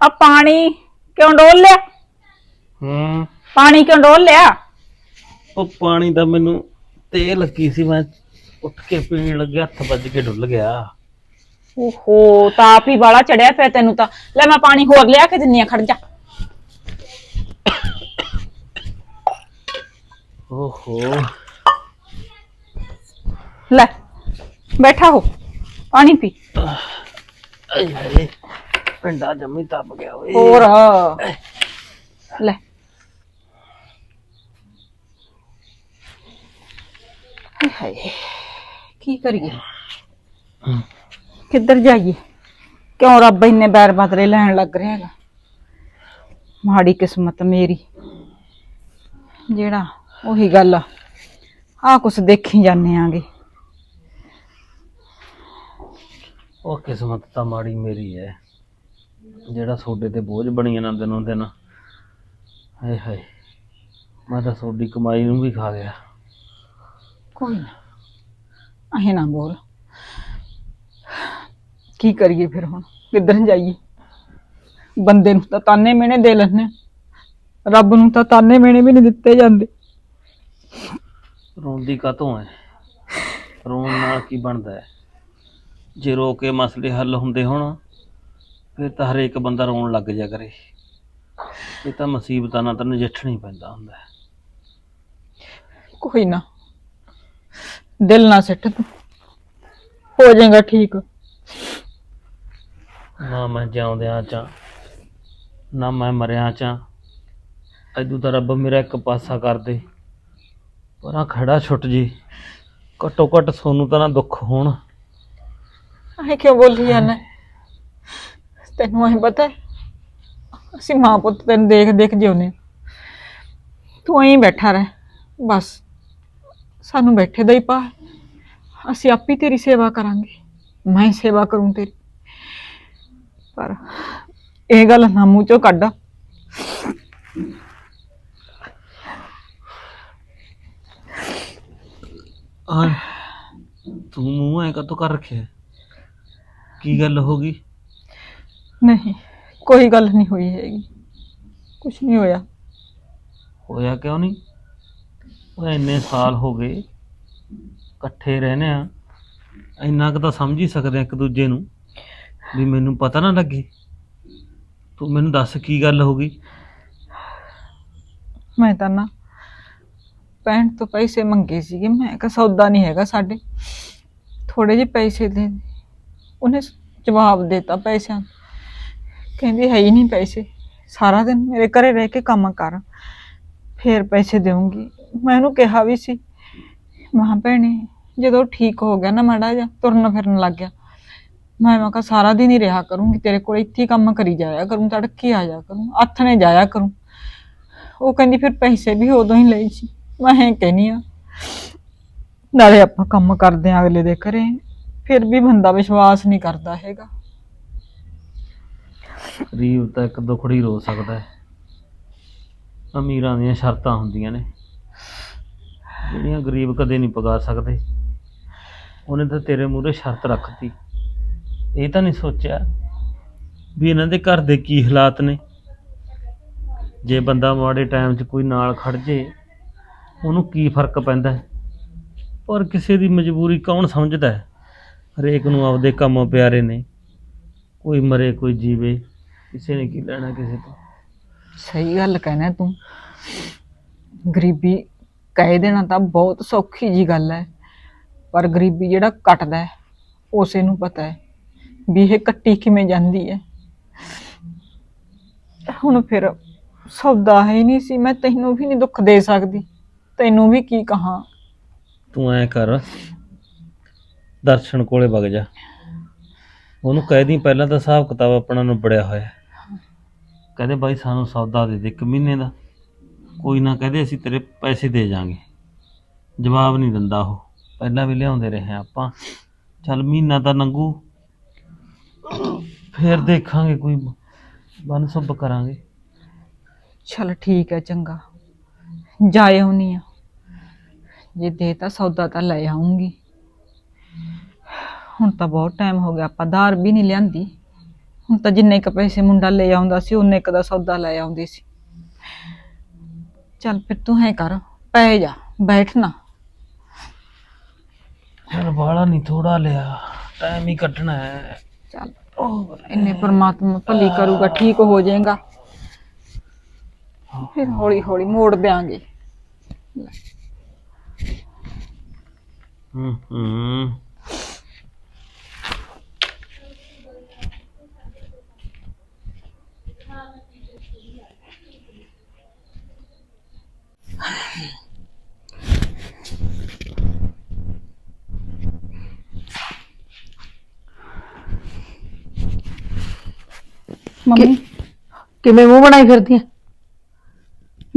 ਆ ਪਾਣੀ ਕਿਉਂ ਡੋਲ ਲਿਆ? ਹੂੰ। ਪਾਣੀ ਕਿਉਂ ਡੋਲ ਲਿਆ? ਉਹ ਪਾਣੀ ਦਾ ਮੈਨੂੰ ਤੇ ਲੱਗੀ ਸੀ ਮੈਂ ਉੱਠ ਕੇ ਪੀਣ ਲੱਗਿਆ ਹੱਥ ਵੱਜ ਕੇ ਡੁੱਲ ਗਿਆ। ਓਹੋ ਤਾਪ ਹੀ ਵਾਲਾ ਚੜਿਆ ਪਿਆ ਤੈਨੂੰ ਤਾਂ। ਲੈ ਮੈਂ ਪਾਣੀ ਹੋਰ ਲਿਆ ਕੇ ਦਿੰਨੀ ਆ ਖੜ ਜਾ। ਓਹੋ। ਲੈ ਬੈਠਾ ਹੋ ਪਾਣੀ ਪੀ। ਆਏ ਹਾਏ। ਪਿੰਡਾ ਜੰਮੀ ਤੱਪ ਗਿਆ ਓਏ। ਹੋਰ ਲੈ। ਹਾਏ ਹਾਏ ਕੀ ਕਰੀਏ? ਕਿੱਧਰ ਜਾਈਏ? ਕਿਉਂ ਰੱਬ ਇੰਨੇ ਬੈਰ ਬਦਲੇ ਲੈਣ ਲੱਗ ਰਿਹਾ ਹੈਗਾ? ਮਾੜੀ ਕਿਸਮਤ ਮੇਰੀ। ਜਿਹੜਾ ਉਹੀ ਗੱਲ ਆ। ਆ ਕੁਛ ਦੇਖੀ ਜਾਂਦੇ ਆਂਗੇ। ਉਹ ਕਿਸਮਤ ਤਾਂ ਮਾੜੀ ਮੇਰੀ ਹੈ। ਜਿਹੜਾ ਤੁਹਾਡੇ ਤੇ ਬੋਝ ਬਣੀ ਜਾਂਦਾ ਦਿਨੋਂ ਦਿਨ। ਹਾਏ ਹਾਏ ਮੈਂ ਤਾਂ ਤੁਹਾਡੀ ਕਮਾਈ ਨੂੰ ਵੀ ਖਾ ਗਿਆ। ਕੋਈ ਨਾ ਅਹੀਂ ਨਾ ਬੋਲ। ਕੀ ਕਰੀਏ ਫਿਰ ਹੁਣ? ਕਿੱਧਰ ਜਾਈਏ? ਬੰਦੇ ਨੂੰ ਤਾਂ ਤਾਨੇ ਮਿਹਣੇ ਦੇ ਲੈਣੇ ਰੱਬ ਨੂੰ ਤਾਂ ਤਾਨੇ ਮਿਹਣੇ ਵੀ ਨਹੀਂ ਦਿੱਤੇ ਜਾਂਦੇ। ਰੋਂਦੀ ਕਾਤੋਂ ਹੈ ਰੋਣ ਨਾਲ ਕੀ ਬਣਦਾ ਹੈ ਜੇ ਰੋ ਕੇ ਮਸਲੇ ਹੱਲ ਹੁੰਦੇ ਹੋਣ ਫਿਰ ਤਾਂ ਹਰੇਕ ਬੰਦਾ ਰੋਣ ਲੱਗ ਜਾ ਕਰੇ। ਇਹ ਤਾਂ ਮੁਸੀਬਤਾਂ ਨਾਲ ਤਾਂ ਨਜਿੱਠਣਾ ਹੀ ਪੈਂਦਾ ਹੁੰਦਾ ਹੈ। ਕੋਈ ਨਾ। ਦਿਲ ਨਾ ਸਿੱਟ ਤੂੰ। ਹੋ ਜਾਏਗਾ ਠੀਕ। ਨਾ ਮੈਂ ਜਿਉਂਦਿਆਂ ਚ ਨਾ ਮੈਂ ਮਰਿਆਂ ਚ ਐਦੂ ਤਾਂ ਰੱਬ ਮੇਰਾ ਇੱਕ ਪਾਸਾ ਕਰ ਦੇ। ਪਰ ਆ ਖੜਾ ਛੁੱਟ ਜੀ। ਘੱਟੋ ਘੱਟ ਸੋਨੂੰ ਤਾਂ ਨਾ ਦੁੱਖ ਹੋਣ। ਆਏ ਕਿਉਂ ਬੋਲੀ ਜਾਂਦਾ? ਤੈਨੂੰ ਐ ਪਤਾ ਹੈ? ਅਸੀਂ ਮਾਂ ਪੁੱਤ ਤੈਨੂੰ ਦੇਖ ਦੇਖ ਜਿਉਂਦੇ ਆਂ। ਤੂੰ ਐਂ ਬੈਠਾ ਰਹਿ, ਬਸ। ਸਾਨੂੰ ਬੈਠੇ ਦਾ ਹੀ ਪਾ ਅਸੀਂ ਆਪੀ ਤੇਰੀ ਸੇਵਾ ਕਰਾਂਗੇ। ਮੈਂ ਹੀ ਸੇਵਾ ਕਰੂੰ ਤੇਰੀ। ਪਰ ਇਹ ਗੱਲ ਨਾ ਮੂੰਹ ਚੋਂ ਕੱਢ। ਆ ਤੂੰ ਮੂੰਹ ਐ ਕਦੋਂ ਕਰ ਰੱਖਿਆ? ਕੀ ਗੱਲ ਹੋ ਗਈ? ਨਹੀਂ ਕੋਈ ਗੱਲ ਨਹੀਂ ਹੋਈ ਹੈਗੀ। ਕੁਝ ਨਹੀਂ ਹੋਇਆ। ਹੋਇਆ ਕਿਉਂ ਨਹੀਂ? ਉਹ ਇੰਨੇ ਸਾਲ ਹੋ ਗਏ ਇਕੱਠੇ ਰਹਿੰਦੇ ਆ। ਇੰਨਾ ਕੁ ਤਾਂ ਸਮਝ ਹੀ ਸਕਦੇ ਆ ਇੱਕ ਦੂਜੇ ਨੂੰ ਵੀ ਮੈਨੂੰ ਪਤਾ ਨਾ ਲੱਗੇ। ਤੂੰ ਮੈਨੂੰ ਦੱਸ ਕੀ ਗੱਲ ਹੋ ਗਈ? ਮੈਂ ਤਾਂ ਨਾ ਭੈਣ ਤੋਂ ਪੈਸੇ ਮੰਗੇ ਸੀਗੇ। ਮੈਂ ਕਿਹਾ ਸੌਦਾ ਨਹੀਂ ਹੈਗਾ ਸਾਡੇ। ਥੋੜੇ ਜਿਹੇ ਪੈਸੇ ਦੇ ਦੇ। ਉਹਨੇ ਜਵਾਬ ਦਿੱਤਾ ਪੈਸਿਆਂ ਦਾ। ਕਹਿੰਦੀ ਹੈ ਹੀ ਨਹੀਂ ਪੈਸੇ। ਸਾਰਾ ਦਿਨ ਮੇਰੇ ਘਰੇ ਰਹਿ ਕੇ ਕੰਮ ਕਰ। ਫੇਰ ਪੈਸੇ ਦੇਵਾਂਗੀ ਮੈਂ ਉਹਨੂੰ ਕਿਹਾ ਵੀ ਸੀ, ਮਾਂ ਭੈਣੇ, ਜਦੋਂ ਠੀਕ ਹੋ ਗਿਆ ਨਾ ਮਾੜਾ ਜਿਹਾ, ਤੁਰਨ ਫਿਰਨ ਲੱਗ ਗਿਆ। ਮੈਂ ਮੈਂ ਕਿਹਾ ਸਾਰਾ ਦਿਨ ਹੀ ਰਿਹਾ ਕਰੂੰਗੀ, ਤੇਰੇ ਕੋਲ ਇੱਥੇ ਹੀ ਕੰਮ ਕਰੀ ਜਾਇਆ ਕਰੂੰ, ਤੜਕੇ ਆ ਜਾ ਕਰੂੰ, ਹੱਥ ਨੇ ਜਾਇਆ ਕਰੂੰ। ਉਹ ਕਹਿੰਦੀ ਫਿਰ ਪੈਸੇ ਵੀ ਉਦੋਂ ਹੀ ਲਏ ਸੀ। ਮੈਂ ਇਹ ਕਹਿਨੀ ਆ, ਨਾਲੇ ਆਪਾਂ ਕੰਮ ਕਰਦੇ ਆ ਅਗਲੇ ਦੇ ਘਰੇ, ਫਿਰ ਵੀ ਬੰਦਾ ਵਿਸ਼ਵਾਸ ਨਹੀਂ ਕਰਦਾ ਹੈਗਾ। ਗਰੀਬ ਤਾਂ ਇੱਕ ਦੁਖੜੀ ਰੋ ਸਕਦਾ ਹੈ। ਅਮੀਰਾਂ ਦੀਆਂ ਸ਼ਰਤਾਂ ਹੁੰਦੀਆਂ ਨੇ। ਜਿਹੜੀਆਂ ਗਰੀਬ ਕਦੇ ਨਹੀਂ ਪਗਾ ਸਕਦੇ। ਉਹਨੇ ਤਾਂ ਤੇਰੇ ਮੂਹਰੇ ਸ਼ਰਤ ਰੱਖਤੀ। ਇਹ ਤਾਂ ਨਹੀਂ ਸੋਚਿਆ ਵੀ ਇਹਨਾਂ ਦੇ ਘਰ ਦੇ ਕੀ ਹਾਲਾਤ ਨੇ। ਜੇ ਬੰਦਾ ਮਾੜੇ ਟਾਈਮ 'ਚ ਕੋਈ ਨਾਲ ਖੜ ਜੇ, ਉਹਨੂੰ ਕੀ ਫ਼ਰਕ ਪੈਂਦਾ ਹੈ? ਪਰ ਕਿਸੇ ਦੀ ਮਜਬੂਰੀ ਕੌਣ ਸਮਝਦਾ ਹੈ? ਹਰੇਕ ਨੂੰ ਆਪਦੇ ਕੰਮ ਪਿਆਰੇ ਨੇ। ਕੋਈ ਮਰੇ, ਕੋਈ ਜੀਵੇ। ਕਿਸੇ ਨੇ ਕੀ ਲੈਣਾ ਕਿਸੇ ਤੋਂ। ਸਹੀ ਗੱਲ ਕਹਿਣਾ ਤੂੰ। ਗਰੀਬੀ ਕਹਿ ਦੇਣਾ ਤਾਂ ਬਹੁਤ ਸੌਖੀ ਜੀ ਗੱਲ ਹੈ। ਪਰ ਗਰੀਬੀ ਜਿਹੜਾ ਕੱਟਦਾ ਹੈ ਉਸੇ ਨੂੰ ਪਤਾ ਹੈ ਵੀ ਇਹ ਕੱਟੀ ਕਿਵੇਂ ਜਾਂਦੀ ਹੈ। ਹੁਣ ਫਿਰ ਸੌਦਾ ਹੈ ਨਹੀਂ ਸੀ ਮੈਂ ਤੈਨੂੰ ਵੀ ਨਹੀਂ ਦੁੱਖ ਦੇ ਸਕਦੀ। ਤੈਨੂੰ ਵੀ ਕੀ ਕਹਾਂ। ਤੂੰ ਐ ਕਰ ਦਰਸ਼ਨ ਕੋਲੇ ਵਗ ਜਾ। ਉਹਨੂੰ ਕਹਿ ਦੀ ਪਹਿਲਾਂ ਤਾਂ ਹਿਸਾਬ ਕਿਤਾਬ ਆਪਣਾ ਨਿਬੜਿਆ ਹੋਇਆ। ਹੈ। ਕਹਿੰਦੇ ਬਾਈ ਸਾਨੂੰ ਸੌਦਾ ਦੇ ਦੇ ਇੱਕ ਮਹੀਨੇ ਦਾ। ਕੋਈ ਨਾ ਕਹਦੇ ਅਸੀਂ ਤੇਰੇ ਪੈਸੇ ਦੇ ਜਾਾਂਗੇ। ਜਵਾਬ ਨਹੀਂ ਦਿੰਦਾ ਉਹ। ਪਹਿਲਾਂ ਵੀ ਲਿਆਉਂਦੇ ਰਹੇ ਆਪਾਂ। ਚੱਲ ਮਹੀਨਾ ਤਾਂ ਲੰਘੂ। ਫੇਰ ਦੇਖਾਂਗੇ ਕੋਈ ਬੰਨ ਸੁਭ ਕਰਾਂਗੇ। ਚਲ ਠੀਕ ਹੈ, ਚੰਗਾ। ਜਾਏ ਆਉਣੀ ਆ। ਜੇ ਦੇ ਤਾਂ ਸੌਦਾ ਤਾਂ ਲੈ ਆਉਂਗੀ ਹੁਣ ਤਾਂ ਬਹੁਤ ਟਾਈਮ ਹੋ ਗਿਆ, ਆਪਾਂ ਧਾਰ ਵੀ ਨਹੀਂ ਲਿਆਂਦੀ। ਹੁਣ ਤਾਂ ਜਿੰਨੇ ਕ ਪੈਸੇ ਮੁੰਡਾ ਲੈ ਆਉਂਦਾ ਸੀ ਉਨੇ ਕ ਦਾ ਸੌਦਾ ਲੈ ਆਉਂਦੀ ਸੀ। ਚੱਲ ਫਿਰ ਤੂੰ ਹੈ ਕਰ ਪੈ ਜਾ ਬੈਠ ਨਾ। ਚਲ ਬਾਲਾ ਨਹੀਂ ਥੋੜਾ ਲਿਆ ਟਾਈਮ ਹੀ ਕੱਢਣਾ ਹੈ। ਚੱਲ ਇੰਨੇ ਪਰਮਾਤਮਾ ਭਲੀ ਕਰੂਗਾ ਠੀਕ ਹੋ ਜਾਏਗਾ। ਫਿਰ ਹੌਲੀ ਹੌਲੀ ਮੋੜ ਦਿਆਂਗੇ। ਹੂੰ ਹੂੰ। ਮੰਮੀ। ਕਿਵੇਂ ਮੂੰਹ ਬਣਾਈ ਫਿਰਦੀ ਆ?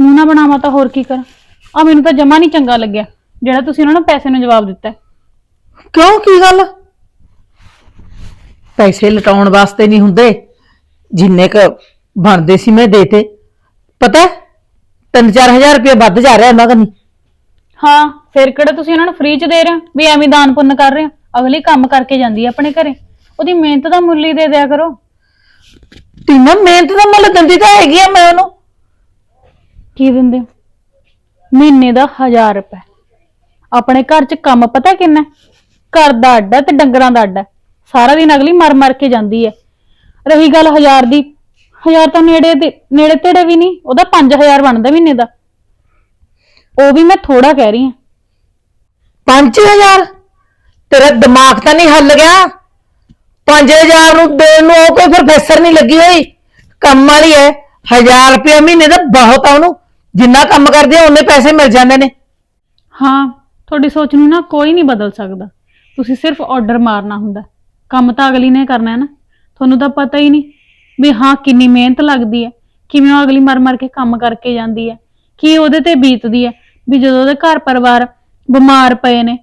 ਮੂੰਹ ਨਾ ਬਣਾਵਾ ਤਾਂ ਹੋਰ ਕੀ ਕਰਾਂ। ਆ ਮੈਨੂੰ ਤਾਂ ਜਮਾ ਨਹੀਂ ਚੰਗਾ ਲੱਗਿਆ ਜਿਹੜਾ ਤੁਸੀਂ ਉਹਨਾਂ ਨੂੰ ਪੈਸੇ ਨੂੰ ਜਵਾਬ ਦਿੱਤਾ। ਹੈ। ਕਿਉਂ? ਕੀ ਗੱਲ? ਪੈਸੇ ਲਟਾਉਣ ਵਾਸਤੇ ਨਹੀਂ ਹੁੰਦੇ। ਜਿੰਨੇ ਕ ਬਣਦੇ ਸੀ ਮੈਂ ਦੇਤੇ। ਪਤਾ 3-4000 ਰੁਪਏ ਵੱਧ ਜਾ ਰਿਹਾ ਉਹਨਾਂ ਕੰਨੀ ਹਾਂ ਫਿਰ ਕਿਹੜਾ ਤੁਸੀਂ ਉਹਨਾਂ ਨੂੰ ਫ੍ਰੀ ਚ ਦੇ ਰਹੇ ਹੋ? ਵੀ ਐਵੇਂ ਦਾਨ ਪੁੰਨ ਕਰ ਰਹੇ ਹੋ? ਅਗਲੀ ਕੰਮ ਕਰਕੇ ਜਾਂਦੀ ਹੈ ਆਪਣੇ ਘਰੇ। ਉਹਦੀ ਮਿਹਨਤ ਦਾ ਮੁੱਲ ਹੀ ਦੇ ਦਿਆ ਕਰੋ। ਤਿੰਨਾਂ ਮਿਹਨਤ ਦਾ ਮੁੱਲ ਦਿੰਦੀ ਤਾਂ ਹੈਗੀ ਆ ਮੈਂ ਉਹਨੂੰ। ਕੀ ਦਿੰਦੇ ਹੋ? ਮਹੀਨੇ ਦਾ 1000 ਰੁਪਏ। ਆਪਣੇ ਘਰ ਚ ਕੰਮ ਪਤਾ ਕਿੰਨਾ ਹੈ? ਘਰ ਦਾ ਅੱਡਾ ਤੇ ਡੰਗਰਾਂ ਦਾ ਅੱਡਾ ਸਾਰਾ ਦਿਨ ਅਗਲੀ ਮਰ ਮਰ ਕੇ ਜਾਂਦੀ ਹੈ। ਰਹੀ ਗੱਲ 1000 ਦੀ। 1000 ਤਾਂ ਨੇੜੇ ਦੇ ਨੇੜੇ ਤੇੜੇ ਵੀ ਨਹੀਂ ਉਹਦਾ 5000 ਬਣਦਾ ਮਹੀਨੇ ਦਾ। ਉਹ ਵੀ ਮੈਂ ਥੋੜਾ ਕਹਿ ਰਹੀ ਹਾਂ। 5000 ਤੇਰਾ ਦਿਮਾਗ ਤਾਂ ਨਹੀਂ ਹੱਲ ਗਿਆ? 5000 ਨੂੰ ਦੇਣ ਨੂੰ ਉਹ ਕੋਈ ਪ੍ਰੋਫੈਸਰ ਨਹੀਂ ਲੱਗੀ ਹੋਈ। ਕੰਮ ਵਾਲੀ ਹੈ। 1000 ਰੁਪਏ ਮਹੀਨੇ ਦਾ ਬਹੁਤ ਆ ਉਹਨੂੰ। ਜਿੰਨਾ ਕੰਮ ਕਰਦੀ ਆ, ਉਹਨੇ ਪੈਸੇ ਮਿਲ ਜਾਂਦੇ ਨੇ। ਹਾਂ, ਤੁਹਾਡੀ ਸੋਚ ਨੂੰ ਨਾ ਕੋਈ ਨਹੀਂ ਬਦਲ ਸਕਦਾ। ਤੁਸੀਂ ਸਿਰਫ ਆਰਡਰ ਮਾਰਨਾ ਹੁੰਦਾ। ਕੰਮ ਤਾਂ ਅਗਲੀ ਨੇ ਕਰਨਾ ਹੈ ਨਾ। ਤੁਹਾਨੂੰ ਤਾਂ ਪਤਾ ਹੀ ਨਹੀਂ ਵੀ ਹਾਂ, ਕਿੰਨੀ ਮਿਹਨਤ ਲੱਗਦੀ ਹੈ। ਕਿਵੇਂ ਉਹ ਅਗਲੀ ਮਰ ਮਰ ਕੇ ਕੰਮ ਕਰਕੇ ਜਾਂਦੀ ਹੈ। ਕੀ ਉਹਦੇ ਤੇ ਬੀਤਦੀ ਹੈ। ਵੀ ਜਦੋਂ ਉਹਦੇ ਘਰ ਪਰਿਵਾਰ ਬਿਮਾਰ ਪਏ ਨੇ।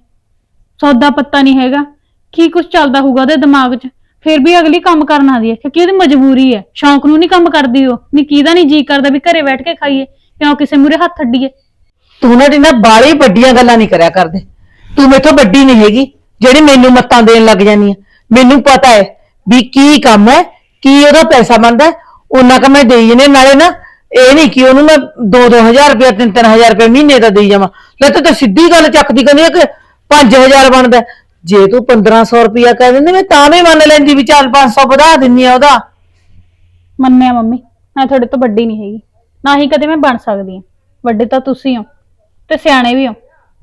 ਸੌਦਾ ਪੱਤਾ ਨਹੀਂ ਹੈਗਾ। ਕੀ ਕੁਝ ਚੱਲਦਾ ਹੋਊਗਾ ਉਹਦੇ ਦਿਮਾਗ 'ਚ? ਫਿਰ ਵੀ ਅਗਲੀ ਕੰਮ ਕਰਨ ਆਦੀ ਹੈ ਕਿਉਂਕਿ ਉਹਦੀ ਮਜਬੂਰੀ ਹੈ। ਸ਼ੌਂਕ ਨੂੰ ਨਹੀਂ ਕੰਮ ਕਰਦੀ ਉਹ। ਨਹੀਂ ਕਿਹਦਾ ਨਹੀਂ ਜੀ ਕਰਦਾ ਵੀ ਘਰੇ ਬੈਠ ਕੇ ਖਾਈਏ ਕਿਉਂ ਕਿਸੇ ਮੂਰੇ ਹੱਥ ਅੱਡੀਏ? ਤੂੰ ਨਾ ਟੀਨਾ ਬਾਲੀ ਵੱਡੀਆਂ ਗੱਲਾਂ ਨਹੀਂ ਕਰਿਆ ਕਰਦੇ। ਤੂੰ ਮੇਥੋਂ ਵੱਡੀ ਨਹੀਂ ਹੈਗੀ ਜਿਹੜੀ ਮੈਨੂੰ ਮੱਤਾਂ ਦੇਣ ਲੱਗ ਜਾਨੀ ਆ। ਮੈਨੂੰ ਪਤਾ ਹੈ ਵੀ ਕੀ ਕੰਮ ਹੈ ਕੀ ਉਹਦਾ ਪੈਸਾ ਬਣਦਾ ਹੈ, ਉਹਨਾਂ ਕ ਮੈਂ ਦੇਈ ਜਨੇ ਨਾਲੇ ਨਾ ਇਹ ਨਹੀਂ ਕਿ ਉਹਨੂੰ ਮੈਂ 2-2000 ਰੁਪਏ 3-3000 ਰੁਪਏ ਮਹੀਨੇ ਦਾ ਦੇਈ ਜਾਵਾਂ। ਲੈ ਤੂੰ ਤਾਂ ਸਿੱਧੀ ਗੱਲ ਚੱਕਦੀ ਕਹਿੰਦੀ ਆ ਕਿ 5000 ਬਣਦਾ ਜੇ ਤੂੰ 1500 ਰੁਪਇਆ ਕਹਿ ਦਿੰਦੇ ਮੈਂ ਤਾਂ ਵੀ ਮੰਨ ਲੈਂਦੀ ਵੀ ਚੱਲ 500 ਵਧਾ ਦਿੰਨੀ ਆ ਉਹਦਾ। ਮੰਨਿਆ ਮੰਮੀ ਮੈਂ ਤੁਹਾਡੇ ਤੋਂ ਵੱਡੀ ਨਹੀਂ ਹੈਗੀ। ਨਾ ਹੀ ਕਦੇ ਮੈਂ ਬਣ ਸਕਦੀ ਹਾਂ। ਵੱਡੇ ਤਾਂ ਤੁਸੀਂ ਹੋ ਤੇ ਸਿਆਣੇ ਵੀ ਹੋ।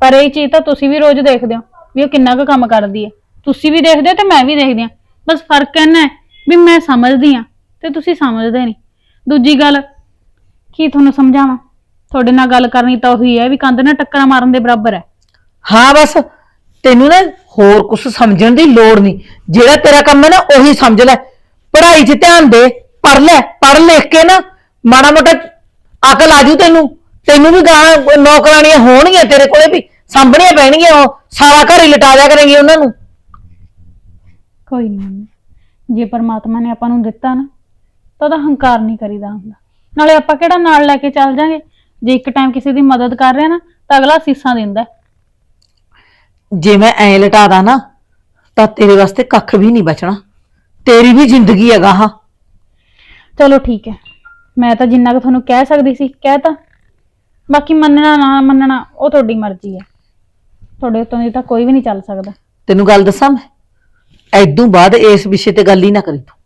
ਪਰ ਇਹ ਚੀਜ਼ ਤਾਂ ਤੁਸੀਂ ਵੀ ਰੋਜ਼ ਦੇਖਦੇ ਹੋ ਵੀ ਉਹ ਕਿੰਨਾ ਕੁ ਕੰਮ ਕਰਦੀ ਹੈ। ਤੁਸੀਂ ਵੀ ਦੇਖਦੇ ਹੋ ਤੇ ਮੈਂ ਵੀ ਦੇਖਦੀ ਹਾਂ। ਬਸ ਫ਼ਰਕ ਇੰਨਾ ਹੈ ਵੀ ਮੈਂ ਸਮਝਦੀ ਹਾਂ ਤੇ ਤੁਸੀਂ ਸਮਝਦੇ ਨਹੀਂ। ਦੂਜੀ ਗੱਲ ਕੀ ਤੁਹਾਨੂੰ ਸਮਝਾਵਾਂ? ਤੁਹਾਡੇ ਨਾਲ ਗੱਲ ਕਰਨੀ ਤਾਂ ਉਹੀ ਹੈ ਵੀ ਕੰਧ ਨਾਲ ਟੱਕਰਾਂ ਮਾਰਨ ਦੇ ਬਰਾਬਰ ਹੈ। ਹਾਂ ਬਸ ਤੈਨੂੰ ਨਾ ਹੋਰ ਕੁਝ ਸਮਝਣ ਦੀ ਲੋੜ ਨਹੀਂ। ਜਿਹੜਾ ਤੇਰਾ ਕੰਮ ਹੈ ਨਾ, ਉਹੀ ਸਮਝ ਲੈ। ਪੜ੍ਹਾਈ 'ਚ ਧਿਆਨ ਦੇ, ਪੜ੍ਹ ਲੈ, ਪੜ੍ਹ ਲਿਖ ਕੇ ਨਾ ਮਾੜਾ ਮੋਟਾ ਅਕਲ ਆਜੂ ਤੈਨੂੰ। ਤੈਨੂੰ ਵੀ ਗਾਂ ਨੌਕਰਾਣੀਆਂ ਹੋਣਗੀਆਂ ਤੇਰੇ ਕੋਲੇ ਵੀ, ਸਾਂਭਣੀਆਂ ਪੈਣਗੀਆਂ ਉਹ। ਸਾਰਾ ਘਰ ਹੀ ਲਟਾ ਦਿਆ ਕਰੇਂਗੀ ਉਹਨਾਂ ਨੂੰ। ਕੋਈ ਨਹੀਂ ਮੰਮੀ, ਜੇ ਪਰਮਾਤਮਾ ਨੇ ਆਪਾਂ ਨੂੰ ਦਿੱਤਾ ਨਾ, ਤਾਂ ਉਹਦਾ ਹੰਕਾਰ ਨਹੀਂ ਕਰੀਦਾ ਹੁੰਦਾ। ਨਾਲੇ ਆਪਾਂ ਕਿਹੜਾ ਨਾਲ ਲੈ ਕੇ ਚੱਲ ਜਾਾਂਗੇ? ਜੇ ਇੱਕ ਟਾਈਮ ਕਿਸੇ ਦੀ ਮਦਦ ਕਰ ਰਿਹਾ ਨਾ, ਤਾਂ ਅਗਲਾ ਅਸੀਸਾਂ ਦਿੰਦਾ। ਹੈ। ਜੇ ਮੈਂ ਐ ਲਟਾਦਾ ਨਾ ਤਾਂ ਤੇਰੇ ਵਾਸਤੇ ਕੱਖ ਵੀ ਨਹੀਂ ਬਚਣਾ। ਤੇਰੀ ਵੀ ਜ਼ਿੰਦਗੀ ਹੈਗਾ ਹਾਂ। ਚਲੋ ਠੀਕ ਹੈ। ਮੈਂ ਤਾਂ ਜਿੰਨਾ ਕੁ ਤੁਹਾਨੂੰ ਕਹਿ ਸਕਦੀ ਸੀ ਕਹਿਤਾ ਬਾਕੀ ਮੰਨਣਾ ਨਾ ਮੰਨਣਾ ਉਹ ਤੁਹਾਡੀ ਮਰਜ਼ੀ ਹੈ। ਤੁਹਾਡੇ ਉੱਤੋਂ ਦੀ ਤਾਂ ਕੋਈ ਵੀ ਨਹੀਂ ਚੱਲ ਸਕਦਾ। ਤੈਨੂੰ ਗੱਲ ਦੱਸਾਂ ਮੈਂ? ਐਦੋਂ ਬਾਅਦ ਇਸ ਵਿਸ਼ੇ ਤੇ ਗੱਲ ਹੀ ਨਾ ਕਰੀ ਤੂੰ।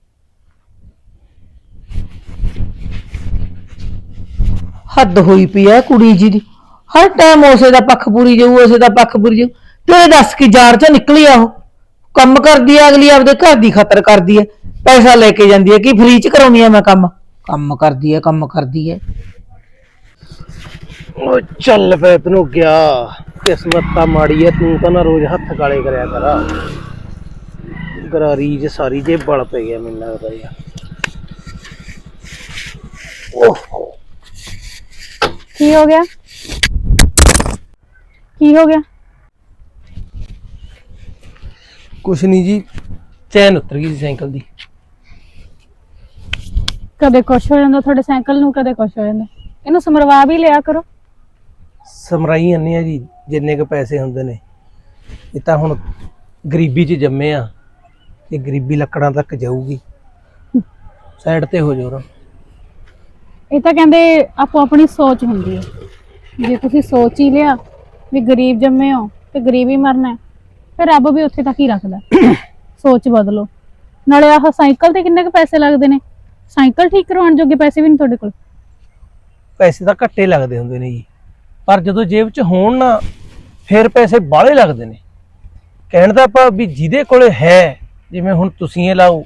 ਹੱਦ ਹੋਈ ਪਈ ਐ ਕੁੜੀ ਜੀ ਦੀ। ਹਰ ਟਾਈਮ ਉਸੇ ਦਾ ਪੱਖ ਪੂਰੀ ਜਾਊ ਉਸੇ ਦਾ ਪੱਖ ਪੂਰੀ ਜਾਊ। ਤੇ ਇਹ ਦੱਸ ਕੀ ਜਾੜ ਚੋਂ ਨਿਕਲੀ ਆ ਉਹ। ਕੰਮ ਕਰਦੀ ਆ ਅਗਲੀ ਆਪਦੇ ਘਰ ਦੀ ਖਾਤਰ ਕਰਦੀ ਐ ਪੈਸਾ ਲੈ ਕੇ ਜਾਂਦੀ ਐ ਕਿ ਫ੍ਰੀ ਚ ਕਰਾਉਣੀ ਆ ਮੈਂ ਕੰਮ। ਕੰਮ ਕਰਦੀ ਐ ਕੰਮ ਕਰਦੀ ਐ ਓ ਚੱਲ ਪੈ ਤੈਨੂੰ ਗਿਆ ਕਿਸਮਤ ਤਾਂ ਮਾੜੀ ਐ ਤੂੰ ਤਾਂ ਨਾ ਰੋਜ਼ ਹੱਥ ਕਾਲੇ ਕਰਿਆ ਕਰ। ਗਰਾਰੀ ਜੇ ਸਾਰੀ ਜੇ ਬਲ ਪੈ ਗਿਆ ਮੈਨੂੰ ਲੱਗਦਾ ਯਾਰ। ਓਹ। ਕੀ ਹੋ ਗਿਆ? ਕੀ ਹੋ ਗਿਆ? ਕੁਛ ਨਹੀਂ ਜੀ ਚੈਨ ਉਤਰ ਗਈ ਸੀ ਸਾਈਕਲ ਦੀ। ਕਦੇ ਕੁਛ ਹੋ ਜਾਂਦਾ ਤੁਹਾਡੇ ਸਾਈਕਲ ਨੂੰ ਕਦੇ ਕੁਛ ਹੋ ਜਾਂਦਾ। ਇਹਨੂੰ ਸਮਰਵਾ ਵੀ ਲਿਆ ਕਰੋ। ਸਮਰਾਈ ਜਾਂਦੇ ਆ ਜੀ ਜਿੰਨੇ ਕ ਪੈਸੇ ਹੁੰਦੇ ਨੇ। ਇਹ ਤਾਂ ਹੁਣ ਗਰੀਬੀ 'ਚ ਜੰਮੇ ਆ ਤੇ ਗਰੀਬੀ ਲੱਕੜਾਂ ਤੱਕ ਜਾਊਗੀ। ਸਾਈਡ ਤੇ ਹੋ ਜਾਓ ਇਹ ਤਾਂ ਕਹਿੰਦੇ ਆਪੋ ਆਪਣੀ ਸੋਚ ਹੁੰਦੀ ਹੈ। ਜੇ ਤੁਸੀਂ ਸੋਚ ਹੀ ਲਿਆ ਵੀ ਗਰੀਬ ਜੰਮੇ ਹੋ ਤੇ ਗਰੀਬ ਹੀ ਮਰਨਾ ਹੈ, ਫਿਰ ਰੱਬ ਵੀ ਉੱਥੇ ਤੱਕ ਹੀ ਰੱਖਦਾ। ਸੋਚ ਬਦਲੋ। ਨਾਲੇ ਆਹ ਸਾਈਕਲ ਤੇ ਕਿੰਨੇ ਕੁ ਪੈਸੇ ਲੱਗਦੇ ਨੇ? ਸਾਈਕਲ ਠੀਕ ਕਰਵਾਉਣ ਜੋਗੇ ਪੈਸੇ ਵੀ ਨਹੀਂ ਤੁਹਾਡੇ ਕੋਲ? ਪੈਸੇ ਤਾਂ ਘੱਟੇ ਲੱਗਦੇ ਹੁੰਦੇ ਨੇ ਜੀ। ਪਰ ਜਦੋਂ ਜੇਬ 'ਚ ਹੋਣ ਨਾ, ਫਿਰ ਪੈਸੇ ਬਾਹਲੇ ਲੱਗਦੇ ਨੇ। ਕਹਿਣ ਦਾ ਆਪਾਂ ਵੀ ਜਿਹਦੇ ਕੋਲੇ ਹੈ, ਜਿਵੇਂ ਹੁਣ ਤੁਸੀਂ ਇਹ ਲਾਓ,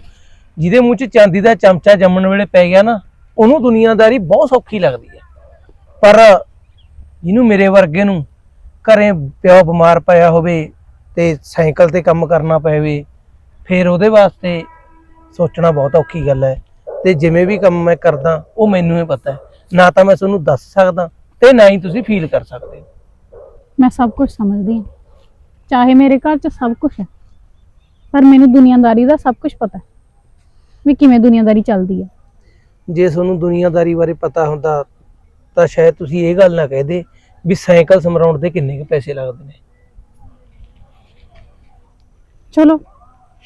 ਜਿਹਦੇ ਮੂੰਹ 'ਚ ਚਾਂਦੀ ਦਾ ਚਮਚਾ ਜੰਮਣ ਵੇਲੇ ਪੈ ਗਿਆ ਨਾ, ਉਹਨੂੰ ਦੁਨੀਆਦਾਰੀ ਬਹੁਤ ਸੌਖੀ ਲੱਗਦੀ ਹੈ। ਪਰ ਜਿਹਨੂੰ ਮੇਰੇ ਵਰਗੇ ਨੂੰ ਘਰੇ ਪਿਓ ਬਿਮਾਰ ਪਿਆ ਹੋਵੇ ਤੇ ਸਾਈਕਲ ਤੇ ਕੰਮ ਕਰਨਾ ਪਵੇ ਫਿਰ ਉਹਦੇ ਵਾਸਤੇ ਸੋਚਣਾ ਬਹੁਤ ਔਖੀ ਗੱਲ ਹੈ। ਤੇ ਜਿਵੇਂ ਵੀ ਕੰਮ ਮੈਂ ਕਰਦਾ ਉਹ ਮੈਨੂੰ ਹੀ ਪਤਾ ਹੈ। ਨਾ ਤਾਂ ਮੈਂ ਤੁਹਾਨੂੰ ਦੱਸ ਸਕਦਾ ਤੇ ਨਾ ਹੀ ਤੁਸੀਂ ਫੀਲ ਕਰ ਸਕਦੇ। ਮੈਂ ਸਭ ਕੁਝ ਸਮਝਦੀ ਹਾਂ। ਚਾਹੇ ਮੇਰੇ ਘਰ 'ਚ ਸਭ ਕੁਝ ਹੈ ਪਰ ਮੈਨੂੰ ਦੁਨੀਆਦਾਰੀ ਦਾ ਸਭ ਕੁਝ ਪਤਾ ਹੈ ਵੀ ਕਿਵੇਂ ਦੁਨੀਆਦਾਰੀ ਚੱਲਦੀ ਹੈ। ਜੇ ਤੁਹਾਨੂੰ ਦੁਨੀਆਦਾਰੀ ਬਾਰੇ ਪਤਾ ਹੁੰਦਾ ਤਾਂ ਸ਼ਾਇਦ ਤੁਸੀਂ ਇਹ ਗੱਲ ਨਾ ਕਹਦੇ ਵੀ ਸਾਈਕਲ ਸਮਰਾਉਣ ਦੇ ਕਿੰਨੇ ਕੁ ਪੈਸੇ ਲੱਗਦੇ ਨੇ। ਚਲੋ,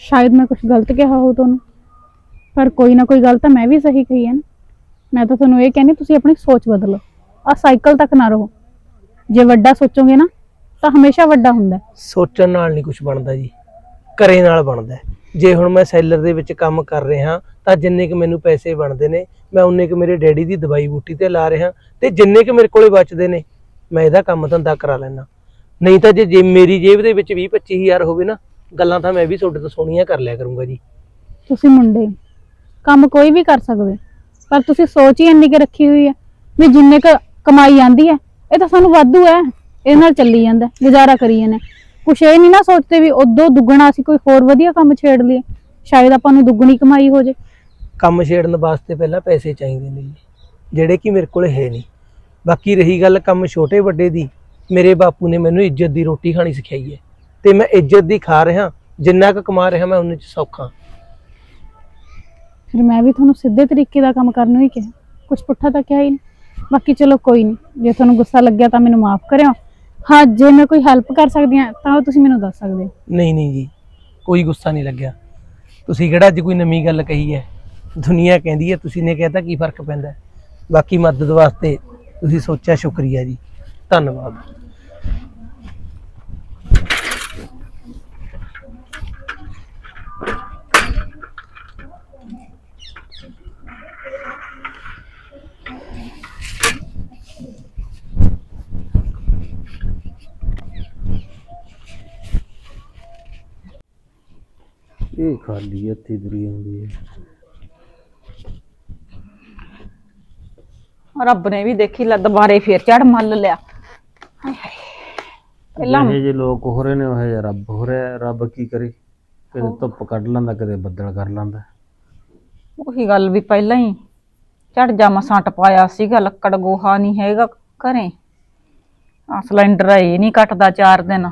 ਸ਼ਾਇਦ ਮੈਂ ਕੁਝ ਗਲਤ ਕਿਹਾ ਹੋ ਤੁਹਾਨੂੰ, ਪਰ ਕੋਈ ਨਾ ਕੋਈ ਗੱਲ ਤਾਂ ਮੈਂ ਵੀ ਸਹੀ ਕਹੀ ਹੈ ਨਾ ਮੈਂ ਤਾਂ ਤੁਹਾਨੂੰ ਇਹ ਕਹਿੰਦੀ, ਤੁਸੀਂ ਆਪਣੀ ਸੋਚ ਬਦਲੋ ਆ ਸਾਈਕਲ ਤੱਕ ਨਾ ਰਹੋ ਜੇ ਵੱਡਾ ਸੋਚੋਗੇ ਨਾ, ਤਾਂ ਹਮੇਸ਼ਾ ਵੱਡਾ ਹੁੰਦਾ ਹੈ। ਸੋਚਣ ਨਾਲ ਨਹੀਂ ਕੁਝ ਬਣਦਾ ਜੀ, ਕਰੇ ਨਾਲ ਬਣਦਾ ਹੈ। ਜੇ ਹੁਣ ਮੈਂ ਸੈਲਰ ਦੇ ਵਿੱਚ ਕੰਮ ਕਰ ਰਿਹਾ, ਤਾਂ ਜਿੰਨੇ ਕੁ ਮੈਨੂੰ ਪੈਸੇ ਬਣਦੇ ਨੇ, ਮੈਂ ਉਨੇ ਕੁ ਮੇਰੇ ਡੈਡੀ ਦੀ ਦਵਾਈ ਬੂਟੀ ਤੇ ਲਾ ਰਿਹਾ, ਤੇ ਜਿੰਨੇ ਕੁ ਮੇਰੇ ਕੋਲੇ ਬਚਦੇ ਨੇ, ਮੈਂ ਇਹਦਾ ਕੰਮ ਧੰਦਾ ਕਰਾ ਲੈਣਾ ਨਹੀਂ ਤਾਂ ਜੇ ਜੇ ਮੇਰੀ ਜੇਬ ਦੇ ਵਿੱਚ 20 25000 ਹੋਵੇ ਨਾ ਗੱਲਾਂ ਤਾਂ ਮੈਂ ਵੀ ਤੁਹਾਡੇ ਤੋਂ ਸੋਹਣੀਆਂ ਕਰ ਲਿਆ ਕਰੂੰਗਾ ਜੀ ਤੁਸੀਂ ਮੁੰਡੇ। ਕੰਮ ਕੋਈ ਵੀ ਕਰ ਸਕਦੇ ਪਰ ਤੁਸੀਂ ਸੋਚ ਹੀ ਇੰਨੀ ਕਿ ਰੱਖੀ ਹੋਈ ਹੈ ਵੀ ਜਿੰਨੇ ਕ ਕਮਾਈ ਆਂਦੀ ਹੈ ਇਹ ਤਾਂ ਸਾਨੂੰ ਵਾਧੂ ਹੈ ਇਹ ਨਾਲ ਚੱਲੀ ਜਾਂਦਾ ਗੁਜ਼ਾਰਾ ਕਰੀ ਜਾਂਦੇ। ਕੁਛ ਇਹ ਨਹੀਂ ਨਾ ਸੋਚਦੇ ਵੀ ਉਦੋਂ ਦੁੱਗਣਾ ਅਸੀਂ ਕੋਈ ਹੋਰ ਵਧੀਆ ਕੰਮ ਛੇੜ ਲਈਏ ਸ਼ਾਇਦ ਆਪਾਂ ਨੂੰ ਦੁੱਗਣੀ ਕਮਾਈ ਹੋ ਜੇ ਕੰਮ ਛੇੜਨ ਵਾਸਤੇ ਪਹਿਲਾਂ ਪੈਸੇ ਚਾਹੀਦੇ ਨੇ ਜੀ ਜਿਹੜੇ ਕਿ ਮੇਰੇ ਕੋਲ ਹੈ ਨਹੀਂ ਬਾਕੀ ਰਹੀ ਗੱਲ ਕੰਮ ਛੋਟੇ ਵੱਡੇ ਦੀ ਮੇਰੇ ਬਾਪੂ ਨੇ ਮੈਨੂੰ ਇੱਜ਼ਤ ਦੀ ਰੋਟੀ ਖਾਣੀ ਸਿਖਾਈ ਹੈ ਤੇ ਮੈਂ ਇੱਜ਼ਤ ਦੀ ਖਾ ਰਿਹਾ ਜਿੰਨਾ ਕੁ ਕਮਾ ਰਿਹਾ ਮੈਂ ਉਹਨੇ ਚ ਸੌਖਾ। ਫਿਰ ਮੈਂ ਵੀ ਤੁਹਾਨੂੰ ਸਿੱਧੇ ਤਰੀਕੇ ਦਾ ਕੰਮ ਕਰਨ ਨੂੰ ਹੀ ਕਿਹਾ। ਕੁਛ ਪੁੱਠਾ ਤਾਂ ਕਿਹਾ ਹੀ ਨਹੀਂ। ਬਾਕੀ ਚਲੋ ਕੋਈ ਨਹੀਂ ਜੇ ਤੁਹਾਨੂੰ ਗੁੱਸਾ ਲੱਗਿਆ ਤਾਂ ਮੈਨੂੰ ਮਾਫ ਕਰਿਓ। ਹਾਂ ਜੇ ਮੈਂ ਕੋਈ ਹੈਲਪ ਕਰ ਸਕਦੀ ਹਾਂ ਤਾਂ ਉਹ ਤੁਸੀਂ ਮੈਨੂੰ ਦੱਸ ਸਕਦੇ ਹੋ। ਨਹੀਂ ਨਹੀਂ ਜੀ ਕੋਈ ਗੁੱਸਾ ਨਹੀਂ ਲੱਗਿਆ। ਤੁਸੀਂ ਕਿਹੜਾ ਅੱਜ ਕੋਈ ਨਵੀਂ ਗੱਲ ਕਹੀ ਹੈ? ਦੁਨੀਆ ਕਹਿੰਦੀ ਹੈ ਤੁਸੀਂ ਨੇ ਕਹਿਤਾ ਕੀ ਫ਼ਰਕ ਪੈਂਦਾ? ਬਾਕੀ ਮਦਦ ਵਾਸਤੇ ਤੁਸੀਂ ਸੋਚਿਆ ਸ਼ੁਕਰੀਆ ਜੀ। ਧੰਨਵਾਦ। ਇਹ ਖਾਲੀ ਹੱਥੀ ਦੁਰੀ ਆਉਂਦੀ ਹੈ। ਰੱਬ ਨੇ ਵੀ ਦੇਖੀ ਲੈ ਦੁਬਾਰੇ ਫੇਰ ਚੜ ਮੱਲ ਲਿਆ। ਹਾਏ ਹਾਏ। ਪਹਿਲਾਂ ਜਿਹੇ ਜੇ ਲੋਕ ਹੋ ਰਹੇ ਨੇ ਉਹ ਜਿਹਾ ਰੱਬ ਹੋ ਰਿਹਾ ਰੱਬ ਕੀ ਕਰੇ? ਕਦੇ ਧੁੱਪ ਕੱਢ ਲੈਂਦਾ ਕਦੇ ਬੱਦਲ ਕਰ ਲੈਂਦਾ। ਉਹੀ ਗੱਲ ਵੀ ਪਹਿਲਾਂ ਹੀ ਝੜ ਜਾ ਮਸਾਂ ਟਪਾਇਆ ਸੀਗਾ ਲੱਕੜ ਗੋਹਾ ਨਹੀਂ ਹੈਗਾ ਘਰੇ। ਆ ਸਿਲੰਡਰ ਇਹ ਨਹੀਂ ਕੱਟਦਾ ਚਾਰ ਦਿਨ।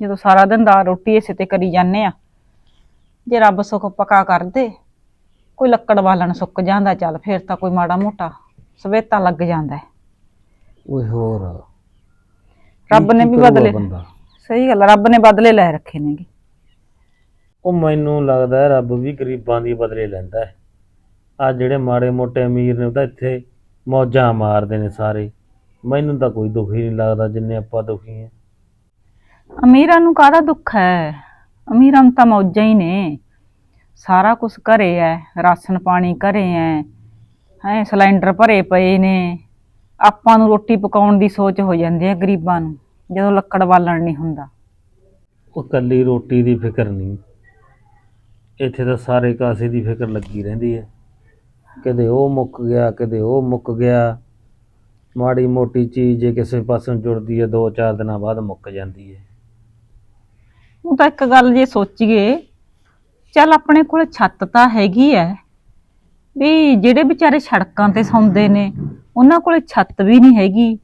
ਜਦੋਂ ਸਾਰਾ ਦਿਨ ਦਾ ਰੋਟੀ ਇਸੇ ਤੇ ਕਰੀ ਜਾਂਦੇ ਆ। ਜੇ ਰੱਬ ਸੁੱਖ ਪਕਾ ਕਰ ਦੇ ਕੋਈ ਲੱਕੜ ਬਾਲਣ ਸੁੱਕ ਜਾਂਦਾ ਚੱਲ ਫਿਰ ਤਾਂ ਕੋਈ ਮਾੜਾ ਮੋਟਾ ਸਵੇਤਾ ਲੱਗ ਜਾਂਦਾ ਹੈ। ਓਏ ਹੋਰ। ਰੱਬ ਨੇ ਕੀ ਵੀ ਕਰੂਗਾ ਬਦਲੇ ਬੰਦਾ? ਸਹੀ ਗੱਲ ਆ, ਰੱਬ ਨੇ ਬਦਲੇ ਲੈ ਰੱਖੇ ਨੇਗੇ। ਉਹ ਮੈਨੂੰ ਲੱਗਦਾ ਹੈ ਰੱਬ ਵੀ ਗਰੀਬਾਂ ਦੀ ਬਦਲੇ ਲੈਂਦਾ ਹੈ। ਆ ਜਿਹੜੇ ਮਾੜੇ ਮੋਟੇ ਅਮੀਰ ਨੇ ਉਹ ਤਾਂ ਇੱਥੇ ਮੌਜਾਂ ਮਾਰਦੇ ਨੇ ਸਾਰੇ। ਮੈਨੂੰ ਤਾਂ ਕੋਈ ਦੁੱਖ ਹੀ ਨਹੀਂ ਲੱਗਦਾ ਜਿੰਨੇ ਆਪਾਂ ਦੁਖੀ ਹਾਂ। ਅਮੀਰਾਂ ਨੂੰ ਕਾਹਦਾ ਦੁੱਖ ਹੈ? ਅਮੀਰਾਂ ਨੂੰ ਤਾਂ ਮੌਜਾਂ ਹੀ ਨੇ। ਸਾਰਾ ਕੁਝ ਘਰੇ ਐ, ਰਾਸ਼ਨ ਪਾਣੀ ਘਰੇ ਐ, ਹੈ, ਸਿਲੰਡਰ ਭਰੇ ਪਏ ਨੇ। ਆਪਾਂ ਨੂੰ ਰੋਟੀ ਪਕਾਉਣ ਦੀ ਸੋਚ ਹੋ ਜਾਂਦੀ ਹੈ ਗਰੀਬਾਂ ਨੂੰ, ਜਦੋਂ ਲੱਕੜ ਬਾਲਣ ਨਹੀਂ ਹੁੰਦਾ। ਉਹ ਕੱਲੀ ਰੋਟੀ ਦੀ ਫਿਕਰ ਨਹੀਂ। ਇੱਥੇ ਤਾਂ ਸਾਰੇ ਕਾਸੇ ਦੀ ਫਿਕਰ ਲੱਗੀ ਰਹਿੰਦੀ ਹੈ ਕਦੇ ਉਹ ਮੁੱਕ ਗਿਆ ਕਦੇ ਉਹ ਮੁੱਕ ਗਿਆ। ਮਾੜੀ ਮੋਟੀ ਚੀਜ਼ ਜੇ ਕਿਸੇ ਪਾਸੋਂ ਜੁੜਦੀ ਹੈ ਦੋ ਚਾਰ ਦਿਨਾਂ ਬਾਅਦ ਮੁੱਕ ਜਾਂਦੀ ਹੈ ਉਹ ਤਾਂ ਇੱਕ ਗੱਲ ਜੇ ਸੋਚੀਏ, ਚੱਲ ਆਪਣੇ ਕੋਲ ਛੱਤ ਤਾਂ ਹੈਗੀ ਐ। ਵੀ ਜਿਹੜੇ ਵਿਚਾਰੇ ਸੜਕਾਂ ਤੇ ਸੌਂਦੇ ਨੇ, ਉਹਨਾਂ ਕੋਲੇ ਛੱਤ ਵੀ ਨਹੀਂ ਹੈਗੀ।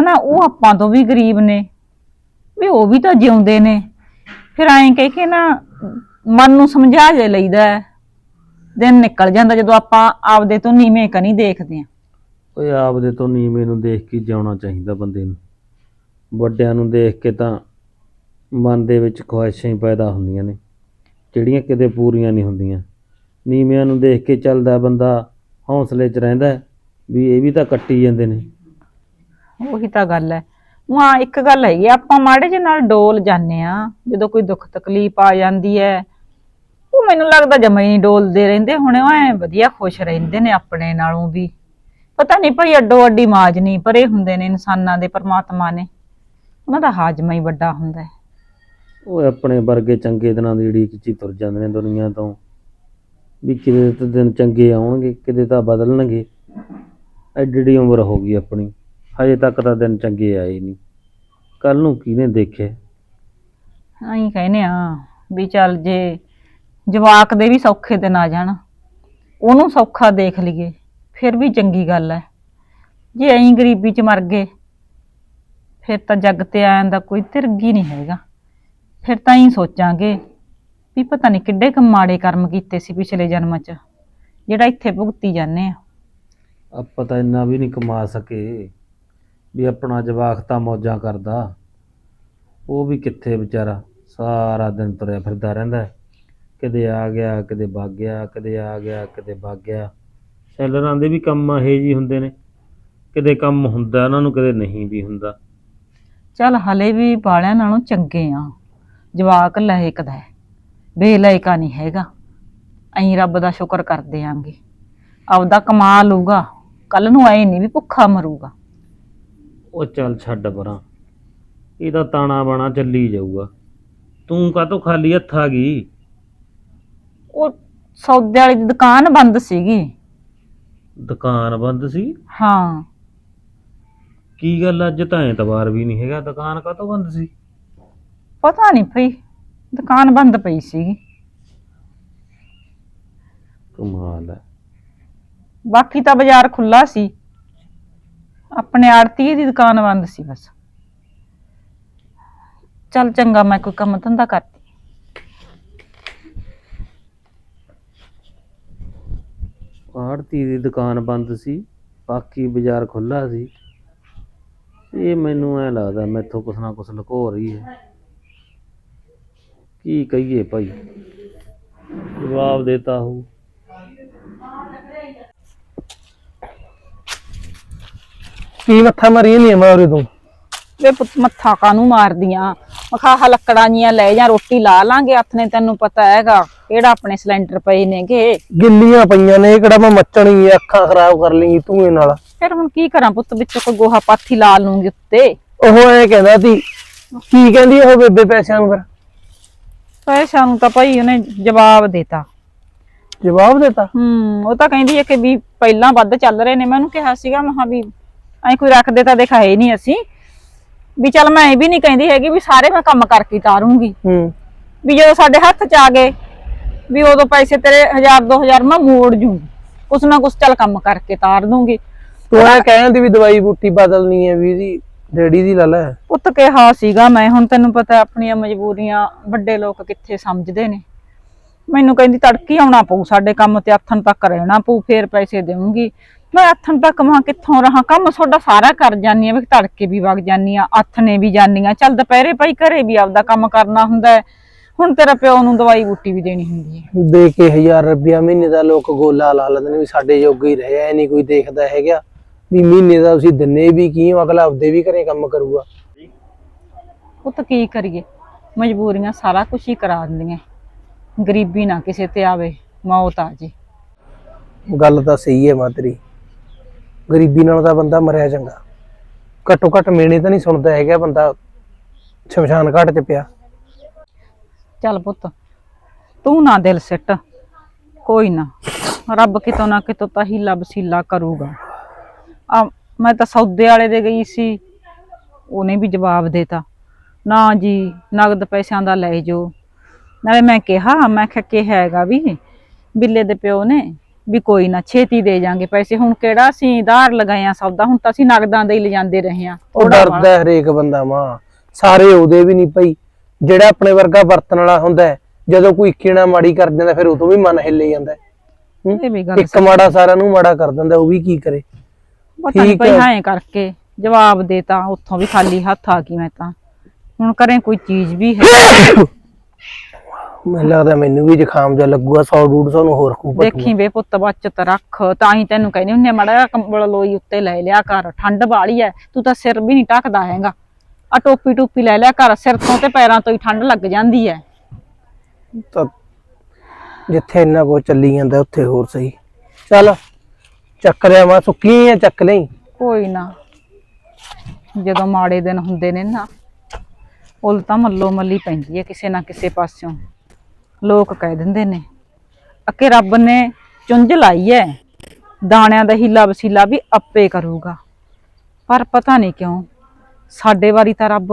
ਹਨਾ, ਉਹ ਆਪਾਂ ਤੋਂ ਵੀ ਗਰੀਬ ਨੇ। ਵੀ ਉਹ ਵੀ ਤਾਂ ਜਿਉਂਦੇ ਨੇ। ਫਿਰ ਐਂ ਕਹਿ ਕੇ ਨਾ, ਮਨ ਨੂੰ ਸਮਝਾ ਜੇ ਲਈਦਾ ਹੈ। ਦਿਨ ਨਿਕਲ ਜਾਂਦਾ ਜਦੋਂ ਆਪਾਂ ਆਪਦੇ ਤੋਂ ਨੀਵੇਂ ਕਨੀ ਦੇਖਦੇ ਆ। ਓਏ, ਆਪਦੇ ਤੋਂ ਨੀਵੇਂ ਨੂੰ ਦੇਖ ਕੇ ਜਿਉਣਾ ਚਾਹੀਦਾ ਬੰਦੇ ਨੂੰ। ਵੱਡਿਆਂ ਨੂੰ ਦੇਖ ਕੇ ਤਾਂ ਮਨ ਦੇ ਵਿੱਚ ਖੁਆਇਸ਼ਾਂ ਹੀ ਪੈਦਾ ਹੁੰਦੀਆਂ ਨੇ ਜਿਹੜੀਆਂ ਕਿਤੇ ਪੂਰੀਆਂ ਨਹੀਂ ਹੁੰਦੀਆਂ। ਨੀਵਿਆਂ ਨੂੰ ਦੇਖ ਕੇ ਚੱਲਦਾ ਬੰਦਾ ਹੌਸਲੇ 'ਚ ਰਹਿੰਦਾ ਵੀ ਇਹ ਵੀ ਤਾਂ ਕੱਟੀ ਜਾਂਦੇ ਨੇ। ਉਹੀ ਤਾਂ ਗੱਲ ਹੈ। ਹਾਂ ਇੱਕ ਗੱਲ ਹੈਗੀ ਆ, ਆਪਾਂ ਮਾੜੇ ਜਿਹੇ ਨਾਲ ਡੋਲ ਜਾਂਦੇ ਆ ਜਦੋਂ ਕੋਈ ਦੁੱਖ ਤਕਲੀਫ ਆ ਜਾਂਦੀ ਹੈ ਉਹ ਮੈਨੂੰ ਲੱਗਦਾ ਜਮਾ ਹੀ ਨਹੀਂ ਡੋਲਦੇ ਰਹਿੰਦੇ ਹੁਣ ਉਹ ਐ ਵਧੀਆ ਖੁਸ਼ ਰਹਿੰਦੇ ਨੇ ਆਪਣੇ ਨਾਲੋਂ ਵੀ। ਪਤਾ ਨਹੀਂ ਭਾਈ ਅੱਡੋ ਅੱਡੀ ਮਾਜ ਨਹੀਂ ਪਰੇ ਹੁੰਦੇ ਨੇ ਇਨਸਾਨਾਂ ਦੇ ਪਰਮਾਤਮਾ ਨੇ। ਉਹਨਾਂ ਦਾ ਹਾਜਮਾ ਹੀ ਵੱਡਾ ਹੁੰਦਾ ਹੈ। ਉਹ ਆਪਣੇ ਵਰਗੇ ਚੰਗੇ ਦਿਨਾਂ ਦੀ ਉਡੀਕ 'ਚ ਹੀ ਤੁਰ ਜਾਂਦੇ ਨੇ ਦੁਨੀਆ ਤੋਂ। ਵੀ ਕਿਤੇ ਤਾਂ ਦਿਨ ਚੰਗੇ ਆਉਣਗੇ, ਕਿਤੇ ਤਾਂ ਬਦਲਣਗੇ। ਐਡੀ ਐਡੀ ਉਮਰ ਹੋ ਗਈ ਆਪਣੀ। ਹਜੇ ਤੱਕ ਤਾਂ ਦਿਨ ਚੰਗੇ ਆਏ ਨਹੀਂ। ਕੱਲ ਨੂੰ ਕਿਹਨੇ ਦੇਖਿਆ ਐਂ ਕਹਿੰਦੇ ਆ ਵੀ ਚੱਲ ਜੇ ਜਵਾਕ ਦੇ ਵੀ ਸੌਖੇ ਦਿਨ ਆ ਜਾਣ, ਉਹਨੂੰ ਸੌਖਾ ਦੇਖ ਲਈਏ, ਫਿਰ ਵੀ ਚੰਗੀ ਗੱਲ ਹੈ। ਜੇ ਐਂ ਗਰੀਬੀ ਚ ਮਰ ਗਏ, ਫਿਰ ਤਾਂ ਜੱਗ ਤੇ ਆਇਆਂ ਦਾ ਕੋਈ ਤਿਰਗੀ ਨਹੀਂ ਹੈਗਾ। ਫਿਰ ਤਾਂ ਹੀ ਸੋਚਾਂਗੇ ਵੀ ਪਤਾ ਨਹੀਂ ਕਿੱਡੇ ਕੁ ਮਾੜੇ ਕਰਮ ਕੀਤੇ ਸੀ ਪਿਛਲੇ ਜਨਮ ਚ ਜਿਹੜਾ ਇੱਥੇ ਭੁਗਤੀ ਜਾਂਦੇ ਆ। ਆਪਾਂ ਤਾਂ ਇੰਨਾ ਵੀ ਨਹੀਂ ਕਮਾ ਸਕੇ ਵੀ ਆਪਣਾ ਜਵਾਕ ਤਾਂ ਮੌਜਾਂ ਕਰਦਾ। ਉਹ ਵੀ ਕਿੱਥੇ ਵਿਚਾਰਾ ਸਾਰਾ ਦਿਨ ਤੁਰਿਆ ਫਿਰਦਾ ਰਹਿੰਦਾ। ਹੈ। ਕਦੇ ਆ ਗਿਆ ਕਦੇ ਵਗ ਗਿਆ ਕਦੇ ਆ ਗਿਆ ਕਦੇ ਵਗ ਗਿਆ। ਸੈਲਰਾਂ ਦੇ ਵੀ ਕੰਮ ਇਹੋ ਜਿਹੇ ਹੁੰਦੇ ਨੇ। ਕਦੇ ਕੰਮ ਹੁੰਦਾ ਉਹਨਾਂ ਨੂੰ ਕਦੇ ਨਹੀਂ ਵੀ ਹੁੰਦਾ। ਚੱਲ ਹਲੇ ਵੀ ਬਾਲਿਆਂ ਨਾਲੋਂ ਚੰਗੇ ਆ। ਜਵਾਕ ਲਾਇਕ ਦਾ ਹੈ। ਬੇਲਾਇਕਾ ਨਹੀਂ ਹੈਗਾ। ਅਸੀਂ ਰੱਬ ਦਾ ਸ਼ੁਕਰ ਕਰਦੇ ਆਂਗੇ। ਆਪਦਾ ਕਮਾ ਲੂਗਾ ਕੱਲ ਨੂੰ ਐ ਨਹੀਂ ਵੀ ਭੁੱਖਾ ਮਰੂਗਾ। ਉਹ ਚੱਲ ਛੱਡ ਪਰਾਂ। ਇਹਦਾ ਤਾਣਾ ਬਾਣਾ ਚੱਲੀ ਜਾਊਗਾ। ਤੂੰ ਕਾਹਤੋਂ ਖਾਲੀ ਹੱਥ ਆ ਗਈ? ਉਹ ਸੌਦੇ ਵਾਲੀ ਦੀ ਦੁਕਾਨ ਬੰਦ ਸੀਗੀ। ਦੁਕਾਨ ਬੰਦ ਸੀ? ਹਾਂ। ਕੀ ਗੱਲ ਅੱਜ ਤਾਂ ਐਤਵਾਰ ਵੀ ਨਹੀਂ ਹੈਗਾ। ਦੁਕਾਨ ਕਾਹਤੋਂ ਬੰਦ ਸੀ? ਪਤਾ ਨਹੀਂ ਭਈ ਦੁਕਾਨ ਬੰਦ ਪਈ ਸੀਗੀ। ਕਮਾਲ ਹੈ। ਬਾਕੀ ਤਾਂ ਬਾਜ਼ਾਰ ਖੁੱਲਾ ਸੀ। ਆਪਣੇ ਆੜਤੀ ਦੀ ਦੁਕਾਨ ਬੰਦ ਸੀ ਬਸ। ਚੱਲ ਚੰਗਾ ਮੈਂ ਕੋਈ ਕੰਮ ਧੰਦਾ ਕਰਦੀ। ਆੜਤੀ ਦੀ ਦੁਕਾਨ ਬੰਦ ਸੀ ਬਾਕੀ ਬਾਜ਼ਾਰ ਖੁੱਲਾ ਸੀ। ਇਹ ਮੈਨੂੰ ਐ ਲੱਗਦਾ ਮੈਥੋਂ ਕੁਛ ਨਾ ਕੁਛ ਲੁਕੋ ਰਹੀ ਹੈ। ਕੀ ਕਹੀਏ ਭਾਈ? ਜਵਾਬ ਦੇਤਾ ਹੂੰ। ਕੀ ਮੱਥਾ ਮਾਰੀ ਨਹੀਂ ਮਾਰੇ ਤੂੰ? ਵੇ ਪੁੱਤ ਮੱਥਾ ਕਾਨੂੰ ਮਾਰਦੀਆਂ? ਮਖਾਹ ਲੱਕੜਾਂ ਜੀਆਂ ਲੈ ਜਾਂ ਰੋਟੀ ਲਾ ਲਾਂਗੇ ਹੱਥ ਨੇ ਤੈਨੂੰ ਪਤਾ ਹੈਗਾ। ਕਿਹੜਾ ਆਪਣੇ ਸਿਲੰਡਰ ਪਏ ਨੇਗੇ? ਗਿੱਲੀਆਂ ਪਈਆਂ ਨੇ ਇਹ ਕਿਹੜਾ ਮੈਂ ਮੱਚਣੀ ਐ ਅੱਖਾਂ ਖਰਾਬ ਕਰ ਤੂੰ ਇਹ ਨਾਲ। ਫਿਰ ਹੁਣ ਕੀ ਕਰਾਂ ਪੁੱਤ ਵਿੱਚੋਂ ਕੋਈ ਗੋਹਾ ਪਾਥੀ ਲਾ ਲੂੰਗੀ ਉੱਤੇ? ਉਹ ਐ ਕਹਿੰਦਾ ਸੀ। ਕੀ ਕਹਿੰਦੀ ਉਹ ਬੇਬੇ ਪੈਸਿਆਂ ਨੂੰ ਫਿਰ? ਪੈਸਿਆਂ ਨੂੰ ਤਾਂ ਭਾਈ ਉਹਨੇ ਜਵਾਬ ਦੇਤਾ। ਜਵਾਬ ਦਿੱਤਾ? ਹੂੰ ਉਹ ਤਾਂ ਕਹਿੰਦੀ ਹੈ ਕਿ ਵੀ ਪਹਿਲਾਂ ਵੱਧ ਚੱਲ ਰਹੇ ਨੇ। ਮੈਂ ਉਹਨੂੰ ਕਿਹਾ ਸੀਗਾ ਮਹਾ ਵੀ ਐ ਕੋਈ ਰੱਖਦੇ ਤਾਂ ਦਿਖਾਏ ਨਹੀਂ ਅਸੀਂ। ਵੀ ਚੱਲ ਮੈਂ ਇਹ ਵੀ ਨਹੀਂ ਕਹਿੰਦੀ ਹੈਗੀ ਵੀ ਸਾਰੇ ਮੈਂ ਕੰਮ ਕਰਕੇ ਤਾਰੂੰਗੀ। ਹੂੰ। ਵੀ ਜਦੋਂ ਸਾਡੇ ਹੱਥ 'ਚ ਆ ਗਏ ਵੀ ਉਦੋਂ ਪੈਸੇ ਤੇਰੇ 1000 2000 ਮੈਂ ਮੋੜ ਜੂੰਗੀ। ਕੁਛ ਨਾ ਕੁਛ ਚੱਲ ਕੰਮ ਕਰਕੇ ਤਾਰ ਦੂੰਗੀ। ਤੂੰ ਐ ਕਹਿੰਦੀ ਵੀ ਦਵਾਈ ਬੂਟੀ ਬਦਲਣੀ ਐ ਵੀ ਦੀ ਡੈਡੀ ਦੀ ਲਾ ਲੈ ਪੁੱਤ ਕਿਹਾ ਸੀਗਾ ਮੈਂ ਹੁਣ ਤੈਨੂੰ ਪਤਾ ਆਪਣੀਆਂ ਮਜਬੂਰੀਆਂ ਵੱਡੇ ਲੋਕ ਕਿੱਥੇ ਸਮਝਦੇ ਨੇ। ਮੈਨੂੰ ਕਹਿੰਦੀ ਤੜਕੀ ਆਉਣਾ ਪਊ ਸਾਡੇ ਕੰਮ ਤੇ ਆਥਣ ਤੱਕ ਰਹਿਣਾ ਪਊ ਫੇਰ ਪੈਸੇ ਦੇਵਾਂਗੀ ਮੈਂ ਆਥਣ ਤੱਕ ਮਾਂ ਕਿੱਥੋਂ ਰਹਾ? ਕੰਮ ਤੁਹਾਡਾ ਸਾਰਾ ਕਰ ਜਾਨੀ ਆ ਵੀ ਤੜਕੇ ਵੀ ਵਗ ਜਾਨੀ ਆ ਆਥਣੇ ਵੀ ਜਾਨੀ ਆ ਚੱਲ ਦੁਪਹਿਰੇ ਭਾਈ ਘਰੇ ਵੀ ਆਪਦਾ ਕੰਮ ਕਰਨਾ ਹੁੰਦਾ ਹੈ। ਹੁਣ ਤੇਰਾ ਪਿਓ ਨੂੰ ਦਵਾਈ ਬੂਟੀ ਵੀ ਦੇਣੀ ਹੁੰਦੀ ਹੈ। ਦੇ ਕੇ 1000 ਰੁਪਿਆ ਮਹੀਨੇ ਦਾ ਲੋਕ ਗੋਲਾ ਲਾ ਲੈਂਦੇ ਨੇ ਵੀ ਸਾਡੇ ਜੋਗੇ ਹੀ ਰਹੇ ਐ ਨਹੀਂ ਕੋਈ ਦੇਖਦਾ ਹੈਗਾ। ਵੀ ਮਹੀਨੇ ਦਾ ਤੁਸੀਂ ਦਿੰਨੇ ਵੀ ਕੀ ਹੋ ਅਗਲਾ ਆਪਦੇ ਵੀ ਘਰੇ ਕੰਮ ਕਰੂਗਾ। ਪੁੱਤ ਕੀ ਕਰੀਏ? ਮਜਬੂਰੀਆਂ ਸਾਰਾ ਕੁਝ ਹੀ ਕਰਾ ਦਿੰਦੀਆਂ। ਗਰੀਬੀ ਨਾ ਕਿਸੇ ਤੇ ਆਵੇ ਮੌਤ ਆ ਜੇ। ਗੱਲ ਤਾਂ ਸਹੀ ਹੈ ਮਾਂ ਤੇਰੀ। ਗਰੀਬੀ ਨਾਲ ਤਾਂ ਬੰਦਾ ਮਰਿਆ ਚੰਗਾ। ਘੱਟੋ ਘੱਟ ਮੇਣੇ ਤਾਂ ਨਹੀਂ ਸੁਣਦਾ ਹੈਗਾ ਬੰਦਾ। ਸ਼ਮਸ਼ਾਨ ਘਾਟ 'ਚ ਪਿਆ। ਚੱਲ ਪੁੱਤ ਤੂੰ ਨਾ ਦਿਲ ਸਿੱਟ। ਕੋਈ ਨਾ ਰੱਬ ਕਿਤੋਂ ਨਾ ਕਿਤੋਂ ਤਾਂ ਹੀਲਾ ਵਸੀਲਾ ਕਰੂਗਾ। ਆ ਮੈਂ ਤਾਂ ਸੌਦੇ ਵਾਲੇ ਦੇ ਗਈ ਸੀ। ਉਹਨੇ ਵੀ ਜਵਾਬ ਦੇਤਾ ਨਾ ਜੀ ਨਗਦ ਪੈਸਿਆਂ ਦਾ ਲੈ ਜੋ ਨਾਲੇ ਮੈਂ ਕਿਹਾ ਮੈਂ ਕਿਹਾ ਕਿ ਹੈਗਾ ਵੀ ਬਿੱਲੇ ਦੇ ਪਿਓ ਨੇ ਵੀ ਕੋਈ ਨਾ ਛੇਤੀ ਦੇ ਜਾਾਂਗੇ ਪੈਸੇ। ਹੁਣ ਕਿਹੜਾ ਅਸੀਂ ਧਾਰ ਲਗਾਇਆ ਸੌਦਾ? ਹੁਣ ਤਾਂ ਅਸੀਂ ਨਗਦਾਂ ਦੇ ਹੀ ਲਿਜਾਂਦੇ ਰਹੇ ਆ। ਉਹ ਡਰਦਾ ਹੈ ਹਰੇਕ ਬੰਦਾ ਮਾਂ। ਸਾਰੇ ਉਹਦੇ ਵੀ ਨਹੀਂ ਪਈ ਜਿਹੜਾ ਆਪਣੇ ਵਰਗਾ ਵਰਤਣ ਵਾਲਾ ਹੁੰਦਾ ਜਦੋਂ ਕੋਈ ਕੀਣਾ ਮਾੜੀ ਕਰ ਜਾਂਦਾ ਫਿਰ ਉਹ ਤੋਂ ਵੀ ਮਨ ਹਿੱਲੇ ਜਾਂਦਾ ਹੈ। ਹੂੰ? ਇਹ ਵੀ ਗੱਲ ਇੱਕ ਮਾੜਾ ਸਾਰਿਆਂ ਨੂੰ ਮਾੜਾ ਕਰ ਦਿੰਦਾ ਉਹ ਵੀ ਕੀ ਕਰੇ? ਪਤਾ ਨਹੀਂ ਠੀਕ ਭਈ ਹੈ। ਹਾਂ ਕਰਕੇ ਜਵਾਬ ਦੇਤਾ ਉੱਥੋਂ ਵੀ ਖਾਲੀ ਹੱਥ ਆ ਗਈ ਮੈਂ ਤਾਂ। ਹੁਣ ਕਰੇ ਕੋਈ ਚੀਜ਼ ਵੀ ਹੈ। ਮੈਨੂੰ ਲੱਗਦਾ ਮੈਨੂੰ ਵੀ ਜ਼ੁਕਾਮ ਜਿਹਾ ਲੱਗੂਗਾ 100 150 ਨੂੰ ਹੋਰ ਖੂ ਦੇਖੀ ਵੇ ਪੁੱਤ ਬਚਤ ਰੱਖ। ਤਾਂ ਹੀ ਤੈਨੂੰ ਕਹਿੰਦੀ ਹੁੰਨੇ ਮੜਾ ਜਿਹਾ ਕੰਬਲ ਲੋਈ ਉੱਤੇ ਲੈ ਲਿਆ ਕਰ। ਠੰਡ ਵਾਲੀ ਐ। ਤੂੰ ਤਾਂ ਸਿਰ ਵੀ ਨਹੀਂ ਢੱਕਦਾ ਹੈਗਾ। ਆ ਟੋਪੀ ਟੋਪੀ ਲੈ ਲਿਆ ਕਰ। ਸਿਰ ਤੋਂ ਤੇ ਪੈਰਾਂ ਤੋਂ ਹੀ ਠੰਡ ਲੱਗ ਜਾਂਦੀ ਐ। ਤਾਂ ਜਿੱਥੇ ਇੰਨਾ ਕੋ ਚੱਲੀ ਜਾਂਦਾ ਉੱਥੇ ਹੋਰ ਸਹੀ। ਚੱਲ। ਚੱਕ ਲਿਆ ਮੈਂ ਸੁੱਕੀ ਆ ਚੱਕ ਲਈ? ਕੋਈ ਨਾ। ਜਦੋਂ ਮਾੜੇ ਦਿਨ ਹੁੰਦੇ ਨੇ ਨਾ, ਉਲ ਤਾਂ ਮੱਲੋ ਮੱਲੀ ਪੈਂਦੀ ਹੈ ਕਿਸੇ ਨਾ ਕਿਸੇ ਪਾਸਿਓਂ। ਲੋਕ ਕਹਿ ਦਿੰਦੇ ਨੇ, ਅਕੇ ਰੱਬ ਨੇ ਚੁੰਝ ਲਾਈ ਹੈ ਦਾਣਿਆਂ ਦਾ ਹੀਲਾ ਵਸੀਲਾ ਵੀ ਆਪੇ ਕਰੂਗਾ। ਪਰ ਪਤਾ ਨਹੀਂ ਕਿਉਂ, ਸਾਡੇ ਵਾਰੀ ਤਾਂ ਰੱਬ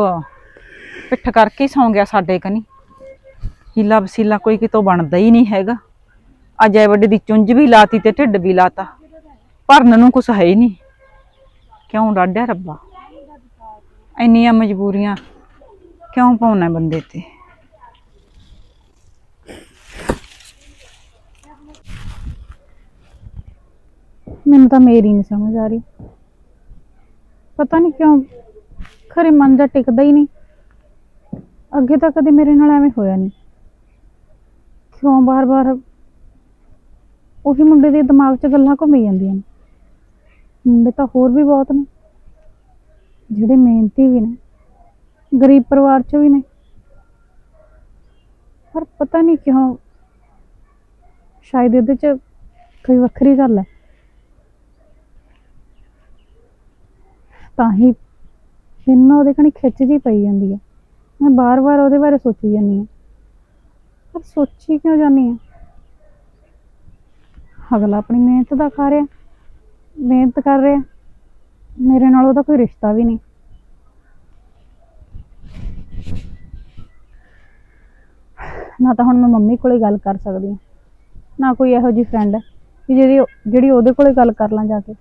ਪਿੱਠ ਕਰਕੇ ਹੀ ਸੌਂ ਗਿਆ ਸਾਡੇ ਕਨੀ। ਹੀਲਾ ਵਸੀਲਾ ਕੋਈ ਕਿਤੋਂ ਬਣਦਾ ਹੀ ਨਹੀਂ ਹੈਗਾ। ਅਜੇ ਵੱਡੇ ਦੀ ਚੁੰਝ ਵੀ ਲਾਤੀ ਤੇ ਢਿੱਡ ਵੀ ਲਾਤਾ। ਭਰਨ ਨੂੰ ਕੁਛ ਹੈ ਹੀ ਨਹੀਂ। ਕਿਉਂ ਡਾਢਿਆ ਰੱਬਾ? ਇੰਨੀਆਂ ਮਜਬੂਰੀਆਂ ਕਿਉਂ ਪਾਉਣਾ ਬੰਦੇ ਤੇ? ਮੈਨੂੰ ਤਾਂ ਮੇਰੀ ਨਹੀਂ ਸਮਝ ਆ ਰਹੀ। ਪਤਾ ਨਹੀਂ ਕਿਉਂ ਖਰੇ ਮਨ ਦਾ ਟਿਕਦਾ ਹੀ ਨਹੀਂ। ਅੱਗੇ ਤਾਂ ਕਦੇ ਮੇਰੇ ਨਾਲ ਐਵੇਂ ਹੋਇਆ ਨਹੀਂ ਕਿਉਂ ਬਾਰ-ਬਾਰ ਉਹੀ ਮੁੰਡੇ ਦੇ ਦਿਮਾਗ 'ਚ ਗੱਲਾਂ ਘੁੰਮੀ ਜਾਂਦੀਆਂ ਨੇ। ਮੁੰਡੇ ਤਾਂ ਹੋਰ ਵੀ ਬਹੁਤ ਨੇ। ਜਿਹੜੇ ਮਿਹਨਤੀ ਵੀ ਨੇ, ਗਰੀਬ ਪਰਿਵਾਰ 'ਚੋਂ ਵੀ ਨੇ। ਪਰ ਪਤਾ ਨਹੀਂ ਕਿਉਂ ਸ਼ਾਇਦ ਇਹਦੇ 'ਚ ਕੋਈ ਵੱਖਰੀ ਗੱਲ ਹੈ। ਤਾਂ ਹੀ ਮੈਨੂੰ ਉਹਦੇ ਕਣੀ ਖਿੱਚ ਜੀ ਪਈ ਜਾਂਦੀ ਹੈ। ਮੈਂ ਬਾਰ-ਬਾਰ ਉਹਦੇ ਬਾਰੇ ਸੋਚੀ ਜਾਂਦੀ ਹਾਂ। ਪਰ ਸੋਚੀ ਕਿਉਂ ਜਾਂਦੀ ਹਾਂ? ਅਗਲਾ ਆਪਣੀ ਮਿਹਨਤ ਦਾ ਖਾ ਰਿਹਾ। ਮਿਹਨਤ ਕਰ ਰਿਹਾ। ਮੇਰੇ ਨਾਲ ਉਹਦਾ ਕੋਈ ਰਿਸ਼ਤਾ ਵੀ ਨਹੀਂ। ਨਾ ਤਾਂ ਹੁਣ ਮੈਂ ਮੰਮੀ ਕੋਲੇ ਗੱਲ ਕਰ ਸਕਦੀ ਹਾਂ। ਨਾ ਕੋਈ ਇਹੋ ਜਿਹੀ ਫਰੈਂਡ ਹੈ ਕਿ ਜਿਹੜੀ ਜਿਹੜੀ ਉਹਦੇ ਕੋਲੇ ਗੱਲ ਕਰ ਲਾਂ ਜਾ ਕੇ।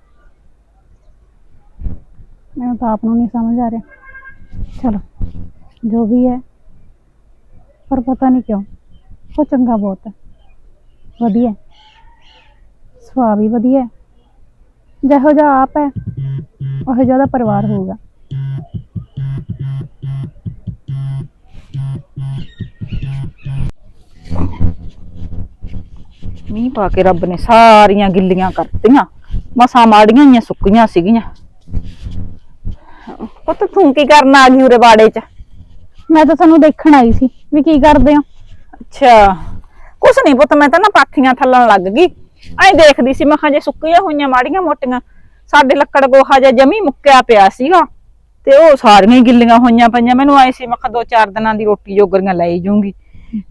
ਮੈਨੂੰ ਤਾਂ ਆਪ ਨੂੰ ਨਹੀਂ ਸਮਝ ਆ ਰਿਹਾ। ਚਲੋ, ਜੋ ਵੀ ਹੈ। ਪਰ ਪਤਾ ਨਹੀਂ ਕਿਉਂ, ਉਹ ਚੰਗਾ ਬਹੁਤ ਹੈ। ਵਧੀਆ ਸੁਭਾਅ ਵੀ ਵਧੀਆ ਹੈ। ਜਿਹੋ ਜਿਹਾ ਆਪ ਹੈ ਉਹ ਜਿਹਾ ਪਰਿਵਾਰ ਹੋਊਗਾ। ਮੀਂਹ ਪਾ ਕੇ ਰੱਬ ਨੇ ਸਾਰੀਆਂ ਗਿੱਲੀਆਂ ਕਰਤੀਆਂ ਮਸਾਂ ਮਾੜੀਆਂ ਹੀ ਸੁੱਕੀਆਂ ਸੀਗੀਆਂ। ਪੁੱਤ ਤੂੰ ਕੀ ਕਰਨ ਆ ਗਈ ਉਰੇ ਬਾੜੇ 'ਚ? ਮੈਂ ਤਾਂ ਤੁਹਾਨੂੰ ਦੇਖਣ ਆਈ ਸੀ ਵੀ ਕੀ ਕਰਦੇ ਹੋ। ਅੱਛਾ ਕੁਛ ਨਹੀਂ ਪੁੱਤ ਮੈਂ ਤਾਂ ਨਾ ਪਾਥੀਆਂ ਥੱਲਣ ਲੱਗ ਗਈ। ਐਂ ਦੇਖਦੀ ਸੀ ਮੈਂ ਕਿਹਾ ਜੇ ਸੁੱਕੀਆਂ ਹੋਈਆਂ ਮਾੜੀਆਂ ਮੋਟੀਆਂ ਸਾਡੇ ਲੱਕੜ ਗੋਹਾ ਜਿਹਾ ਜਮੀ ਮੁੱਕਿਆ ਪਿਆ ਸੀਗਾ। ਤੇ ਉਹ ਸਾਰੀਆਂ ਹੀ ਗਿੱਲੀਆਂ ਹੋਈਆਂ ਪਈਆਂ। ਮੈਨੂੰ ਆਏ ਸੀ ਮੈਂ ਕਿਹਾ ਦੋ ਚਾਰ ਦਿਨਾਂ ਦੀ ਰੋਟੀ ਜੋਗਰੀਆਂ ਲੈ ਜੂੰਗੀ।